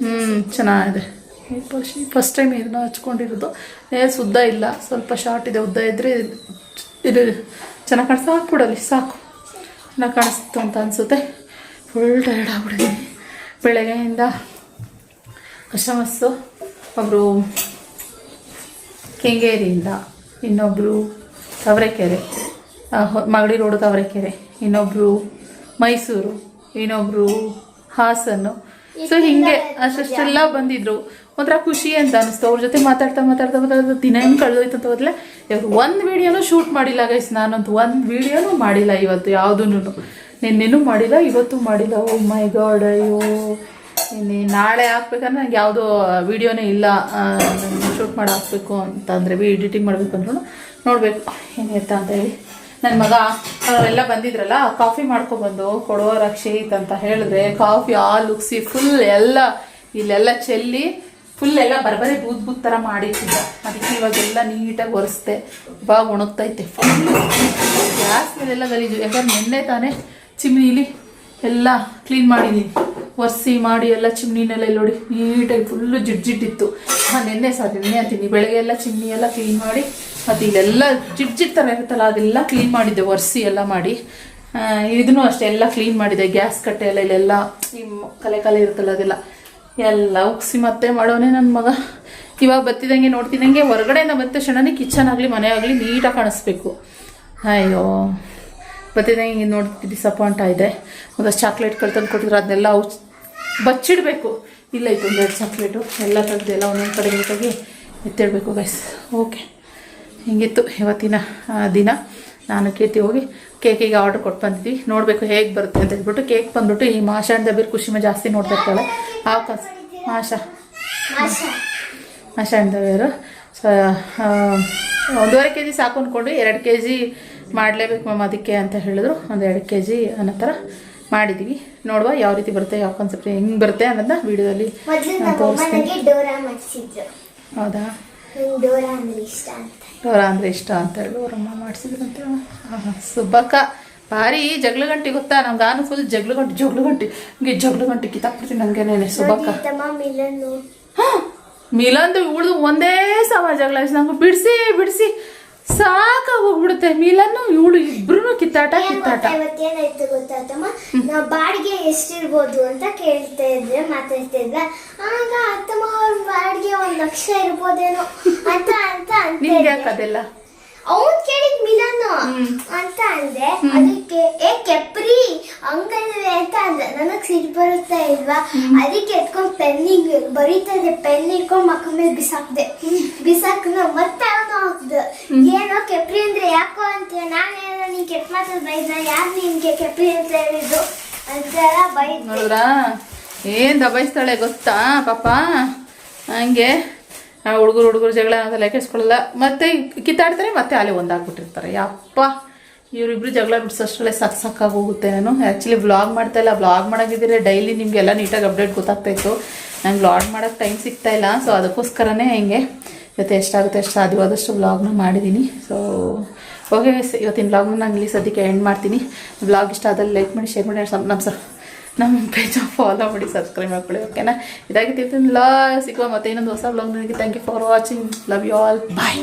ಹ್ಞೂ ಚೆನ್ನಾಗಿದೆ. ಫಸ್ಟ್ ಟೈಮ್ ಇದನ್ನ ಹಚ್ಕೊಂಡಿರೋದು. ನೇಲ್ಸ್ ಉದ್ದ ಇಲ್ಲ. ಸ್ವಲ್ಪ ಶಾರ್ಟ್ ಇದೆ ಉದ್ದ ಇದ್ದರೆ ಇದು ಚೆನ್ನಾಗಿ ಕಾಣಿಸ್ತಾ ಹಾಕ್ಬಿಡಲಿ ಸಾಕು. ಚೆನ್ನಾಗಿ ಕಾಣಿಸ್ತು ಅಂತ ಅನಿಸುತ್ತೆ. ಫುಲ್ ಟೈರ್ಡ್ ಆಗ್ಬಿಟ್ಟಿದ್ದೀನಿ ಬೆಳಗ್ಗೆಯಿಂದ ಕಸ್ಟಮರ್ಸು ಒಬ್ಬರು ಕೆಂಗೇರಿಯಿಂದ ಇನ್ನೊಬ್ಬರು ತವರೆಕೆರೆ ಮಗಡಿ ರೋಡು ತವರೆಕೆರೆ ಇನ್ನೊಬ್ಬರು ಮೈಸೂರು ಇನ್ನೊಬ್ಬರು ಹಾಸನ್ನು. ಸೊ ಹಿಂಗೆ ಅಷ್ಟೆಲ್ಲ ಬಂದಿದ್ರು. ಒಂಥರ ಖುಷಿ ಅಂತ ಅನಿಸ್ತು. ಅವ್ರ ಜೊತೆ ಮಾತಾಡ್ತಾ ಮಾತಾಡ್ತಾ ಮಾತಾಡ್ತಾ ದಿನ ಹೆಂಗೆ ಕಳೆದೋಯ್ತು ಅಂತ ಹೋದ್ರೆ ಇವಾಗ ಒಂದು ವೀಡಿಯೋನೂ ಶೂಟ್ ಮಾಡಿಲ್ಲ ಗೈಸ್ ನಾನಂತೂ ಒಂದು ವೀಡಿಯೋನೂ ಮಾಡಿಲ್ಲ ಇವತ್ತು ಯಾವುದೂ ನಿನ್ನೆನೂ ಮಾಡಿಲ್ಲ, ಇವತ್ತು ಮಾಡಿಲ್ಲ. ಓ ಮೈ ಗಾಡ್ ಅಯ್ಯೋ. ಇನ್ನೇ ನಾಳೆ ಹಾಕ್ಬೇಕಂದ್ರೆ ನನಗೆ ಯಾವುದೋ ವೀಡಿಯೋನೇ ಇಲ್ಲ. ಶೂಟ್ ಮಾಡಿ ಹಾಕ್ಬೇಕು ಅಂತಂದರೆ ವಿ ಎಡಿಟಿಂಗ್ ಮಾಡಬೇಕು ಅಂದ್ರೂ ನೋಡಬೇಕು. ಏನಿರ್ತಾ ಅಂತ ಹೇಳಿ. ನನ್ನ ಮಗ, ಅವರೆಲ್ಲ ಬಂದಿದ್ರಲ್ಲ ಕಾಫಿ ಮಾಡ್ಕೊಬಂದು ಕೊಡುವ ರಕ್ಷಿತ್ ಅಂತ ಹೇಳಿದ್ರೆ ಕಾಫಿ ಆ, ಲುಕ್ಸಿ ಫುಲ್ ಎಲ್ಲ, ಇಲ್ಲೆಲ್ಲ ಚೆಲ್ಲಿ ಫುಲ್ ಎಲ್ಲ ಬರಬರೆ ಬೂದ್ ಬೂದ್ ಥರ ಮಾಡಿಟ್ಟಿದ್ದ ಅದಕ್ಕೆ ಇವಾಗೆಲ್ಲ ನೀಟಾಗಿ ಒರೆಸ್ದೆ. ಇವಾಗ ಒಣಗ್ತೈತೆ. ಫುಲ್ ಗ್ಯಾಸ್ ಮೇಲೆಲ್ಲ ಗಲೀಜು. ಯಾಕಂದ್ರೆ ನಿನ್ನೆ ತಾನೇ ಚಿಮ್ನಿಲಿ ಎಲ್ಲ ಕ್ಲೀನ್ ಮಾಡಿದ್ದೀನಿ ಒರೆಸಿ ಮಾಡಿ ಎಲ್ಲ ಚಿಮ್ನಿನೆಲ್ಲ ಇಲ್ಲಿ ನೋಡಿ ನೀಟಾಗಿ ಫುಲ್ಲು ಜಿಡ್ ಜಿಡ್ಡಿತ್ತು ಹಾಂ, ನಿನ್ನೆ ಸರ್ ನಿನ್ನೆ ಅಂತೀನಿ. ಬೆಳಗ್ಗೆ ಎಲ್ಲ ಚಿಮ್ನಿ ಎಲ್ಲ ಕ್ಲೀನ್ ಮಾಡಿ, ಮತ್ತು ಇಲ್ಲೆಲ್ಲ ಜಿಡ್ ಜಿಡ್ ಥರ ಇರುತ್ತಲ್ಲ, ಅದೆಲ್ಲ ಕ್ಲೀನ್ ಮಾಡಿದ್ದೆ, ಒರೆಸಿ ಎಲ್ಲ ಮಾಡಿ. ಇದನ್ನು ಅಷ್ಟೇ ಎಲ್ಲ ಕ್ಲೀನ್ ಮಾಡಿದೆ. ಗ್ಯಾಸ್ ಕಟ್ಟೆ ಎಲ್ಲ, ಇಲ್ಲೆಲ್ಲ ಈ ಕಲೆ ಕಲೆ ಇರುತ್ತಲ್ಲ, ಅದೆಲ್ಲ. ಎಲ್ಲ ಉಗ್ಸಿ ಮತ್ತೆ ಮಾಡೋನೆ ನನ್ನ ಮಗ. ಇವಾಗ ಬತ್ತಿದಂಗೆ ನೋಡ್ತಿದ್ದಂಗೆ ಹೊರಗಡೆಯಿಂದ ಬಂದ ತಕ್ಷಣನೇ ಕಿಚನ್ ಆಗಲಿ, ಮನೆ ಆಗಲಿ ನೀಟಾಗಿ ಕಾಣಿಸ್ಬೇಕು. ಅಯ್ಯೋ. ಬತ್ತಿದಂಗೆ ಹಿಂಗೆ ನೋಡ್ತಿ ಡಿಸಪಾಯಿಂಟ್ ಆಗಿದೆ ಒಂದಷ್ಟು ಚಾಕ್ಲೇಟ್ಗಳು ತಂದು ಕೊಟ್ಟಿದ್ರು, ಅದನ್ನೆಲ್ಲ ಅವು ಬಚ್ಚಿಡಬೇಕು. ಇಲ್ಲ, ಇತ್ತು ಒಂದೆರಡು ಚಾಕ್ಲೇಟು ಎಲ್ಲ ತೆಗ್ದು ಎಲ್ಲ ಒಂದೊಂದು ಕಡೆ ನೀಟಾಗಿ ಎತ್ತಿಡಬೇಕು ಗೈಸ್ ಓಕೆ ಹಿಂಗಿತ್ತು ಇವತ್ತಿನ ದಿನ. ನಾನು ಕೇತಿ ಹೋಗಿ ಕೇಕಿಗೆ ಆರ್ಡರ್ ಕೊಟ್ಟು ಬಂದಿದ್ವಿ. ನೋಡಬೇಕು ಹೇಗೆ ಬರುತ್ತೆ ಅಂತ ಹೇಳ್ಬಿಟ್ಟು ಕೇಕ್ ಬಂದ್ಬಿಟ್ಟು ಈ ಮಾಷಾ ಅಂಡ್ ದಬೀರ್ ಖುಷಿಮ ಜಾಸ್ತಿ ನೋಡ್ತಾ ಇರ್ತಾಳೆ. ಆ ಕಸ್ Masha. Masha. And the bear. So ಒಂದೂವರೆ ಕೆ ಜಿ ಸಾಕು ಅಂದ್ಕೊಂಡು ಎರಡು ಕೆ ಜಿ ಮಾಡಲೇಬೇಕು ಮ್ಯಾಮ್ ಅದಕ್ಕೆ ಅಂತ ಹೇಳಿದ್ರು. ಒಂದು ಎರಡು ಕೆ ಜಿ ಅನ್ನೋ ಥರ ಮಾಡಿದ್ದೀವಿ ನೋಡುವ ಯಾವ ರೀತಿ ಬರುತ್ತೆ ಯಾವ ಕಾನ್ಸೆಪ್ಟ್ ಹೆಂಗೆ ಬರುತ್ತೆ ಅನ್ನೋದನ್ನ ವಿಡಿಯೋದಲ್ಲಿ ತೋರಿಸ್ತೀನಿ. ಹೌದಾ? ಇಷ್ಟ ಅಂತ. ಡೋರಾ ಅಂದರೆ ಇಷ್ಟ ಅಂತ ಹೇಳಿ ಅವರಮ್ಮ ಮಾಡಿಸಿದ್ರು ಅಂತ ಸುಬ್ಬಕ್ಕ ಭಾರಿ ಜಗಳ ಗಂಟೆ ಗೊತ್ತಾ? ನಮ್ಗೆ ನಾನು ಫುಲ್ ಜಗಳ ಗಂಟೆ ಜಗಳ ಗಂಟೆ ಹಂಗೆ ಜಗಳ ಗಂಟೆ ಕಿತ್ತಾಕ್ಬಿಡ್ತೀನಿ ನನಗೇನೆ ಸುಬ್ಬಕ್ಕ ಮಿಲನ್ನು ಮಿಲಂದು ಇವಳು ಒಂದೇ ಸಮ ಜಗಳ ನಂಗೆ ಬಿಡಿಸಿ ಬಿಡಿಸಿ. ಸಾಕಾಗಿ ಹೋಗ್ಬಿಡುತ್ತೆ. ಮಿಲನ್ನು ಇವಳು ಇಬ್ರು ಕಿತ್ತಾಟ ಕಿತ್ತಾಟ. ಇವತ್ತೇನಾಯ್ತು ಗೊತ್ತಾತಮ್ಮ? ನಾವು ಬಾಡಿಗೆ ಎಷ್ಟಿರ್ಬೋದು ಅಂತ ಕೇಳ್ತಾ ಇದ್ರೆ ಮಾತಾಡ್ತಾ ಇದ್ರೆ ಆಗ ಅತ್ತಮ್ಮ ಅವ್ರ ಬಾಡಿಗೆ ಒಂದ್ ಲಕ್ಷ ಇರ್ಬೋದೇನೋ ಅಂತ ಅಂತ ಅಂತ ಅದೆಲ್ಲ? ಅವ್ನ್ ಕೇಳಿದ್ ಮಿಲನ್ ಅಂತ ಅಂದೆ ಅದಕ್ಕೆ ಏ ಕೆಪ್ರಿ ಹಂಗಲ್ವೇ ಅಂತ ಅಂದ ನನಗ್ ಸಿಟ್ಟು ಬರುತ್ತಾ ಇಲ್ವಾ? ಅದಕ್ಕೆ ಎತ್ಕೊಂಡ್ ಪೆನ್ನಿಗೆ ಬರೀತಾ ಇದ್ದೆ ಪೆನ್ ಇಟ್ಕೊಂಡ್ ಮಕ್ಕ ಮೇಲೆ ಬಿಸಾಕ್ದೆ. ಬಿಸಾಕ್ನ ಮತ್ತೆ ಅವನು ಹಾಕ್ದ. ಏನೋ ಕೆಪ್ರಿ ಅಂದ್ರೆ ಯಾಕೋ ಅಂತ ನಾನೇನೋ ನೀನ್ ಕೆಟ್ಟ ಮಾತಲ್ಲಿ ಬೈದ್ನ ಯಾರು ನಿನ್ಗೆ ಕೆಪ್ರಿ ಅಂತ ಹೇಳಿದ್ದು? ಅಂತೆಲ್ಲ ಬೈದ್ ನೋಡಿದ್ರಾ? ಏನು ದಬಾಯಿಸ್ತಾಳೆ ಗೊತ್ತಾ ಪಾಪ? ಹಂಗೆ ಹುಡುಗರು ಹುಡುಗರು ಜಗಳ ಅದೆಲ್ಲ ಕೆಡಿಸ್ಕೊಳ್ಳಲ್ಲ ಮತ್ತೆ ಕಿತ್ತಾಡ್ತಾರೆ ಮತ್ತೆ ಅಲ್ಲಿ ಒಂದಾಗ್ಬಿಟ್ಟಿರ್ತಾರೆ. ಯಪ್ಪ, ಇವರಿಬ್ರು ಜಗಳ ಬಿಡಿಸೋಷ್ಟರಲ್ಲೇ ಸಾಕು ಸಾಕಾಗೋಗುತ್ತೆ ನಾನು. ಆ್ಯಕ್ಚುಲಿ ವ್ಲಾಗ್ ಮಾಡ್ತಾ ಇಲ್ಲ. ವ್ಲಾಗ್ ಮಾಡೋಕ್ಕಿದ್ರೆ ಡೈಲಿ ನಿಮಗೆಲ್ಲ ನೀಟಾಗಿ ಅಪ್ಡೇಟ್ ಗೊತ್ತಾಗ್ತಾಯಿತ್ತು ನಂಗೆ ವ್ಲಾಗ್ ಮಾಡೋಕ್ಕೆ ಟೈಮ್ ಸಿಗ್ತಾ ಇಲ್ಲ. ಸೊ ಅದಕ್ಕೋಸ್ಕರನೇ ಹಿಂಗೆ ಇವತ್ತು ಎಷ್ಟಾಗುತ್ತೆ ಎಷ್ಟು ಸಾಧ್ಯವಾದಷ್ಟು ವ್ಲಾಗ್ನ ಮಾಡಿದ್ದೀನಿ ಸೊ ಓಕೆ ಇವತ್ತಿನ ವ್ಲಾಗ್ನ ನಾನು ಇಲ್ಲಿ ಸದ್ಯಕ್ಕೆ ಎಂಡ್ ಮಾಡ್ತೀನಿ. ವ್ಲಾಗ್ ಇಷ್ಟ ಆದಲ್ಲಿ ಲೈಕ್ ಮಾಡಿ ಶೇರ್ ಮಾಡಿ. ನಮ್ಮ ಸರ್ ನಮ್ಮ ಪೇಜ್ ಫಾಲೋ ಮಾಡಿ ಸಬ್ಸ್ಕ್ರೈಬ್ ಮಾಡ್ಕೊಳ್ಳಿ ಓಕೆನಾ ಇದಾಗಿತ್ತು ಲಾ ಸಿಗುವ ಮತ್ತೆ ಇನ್ನೊಂದು ಹೊಸ ಬ್ಲಾಗ್ ನನಗೆ thank you for watching love you all bye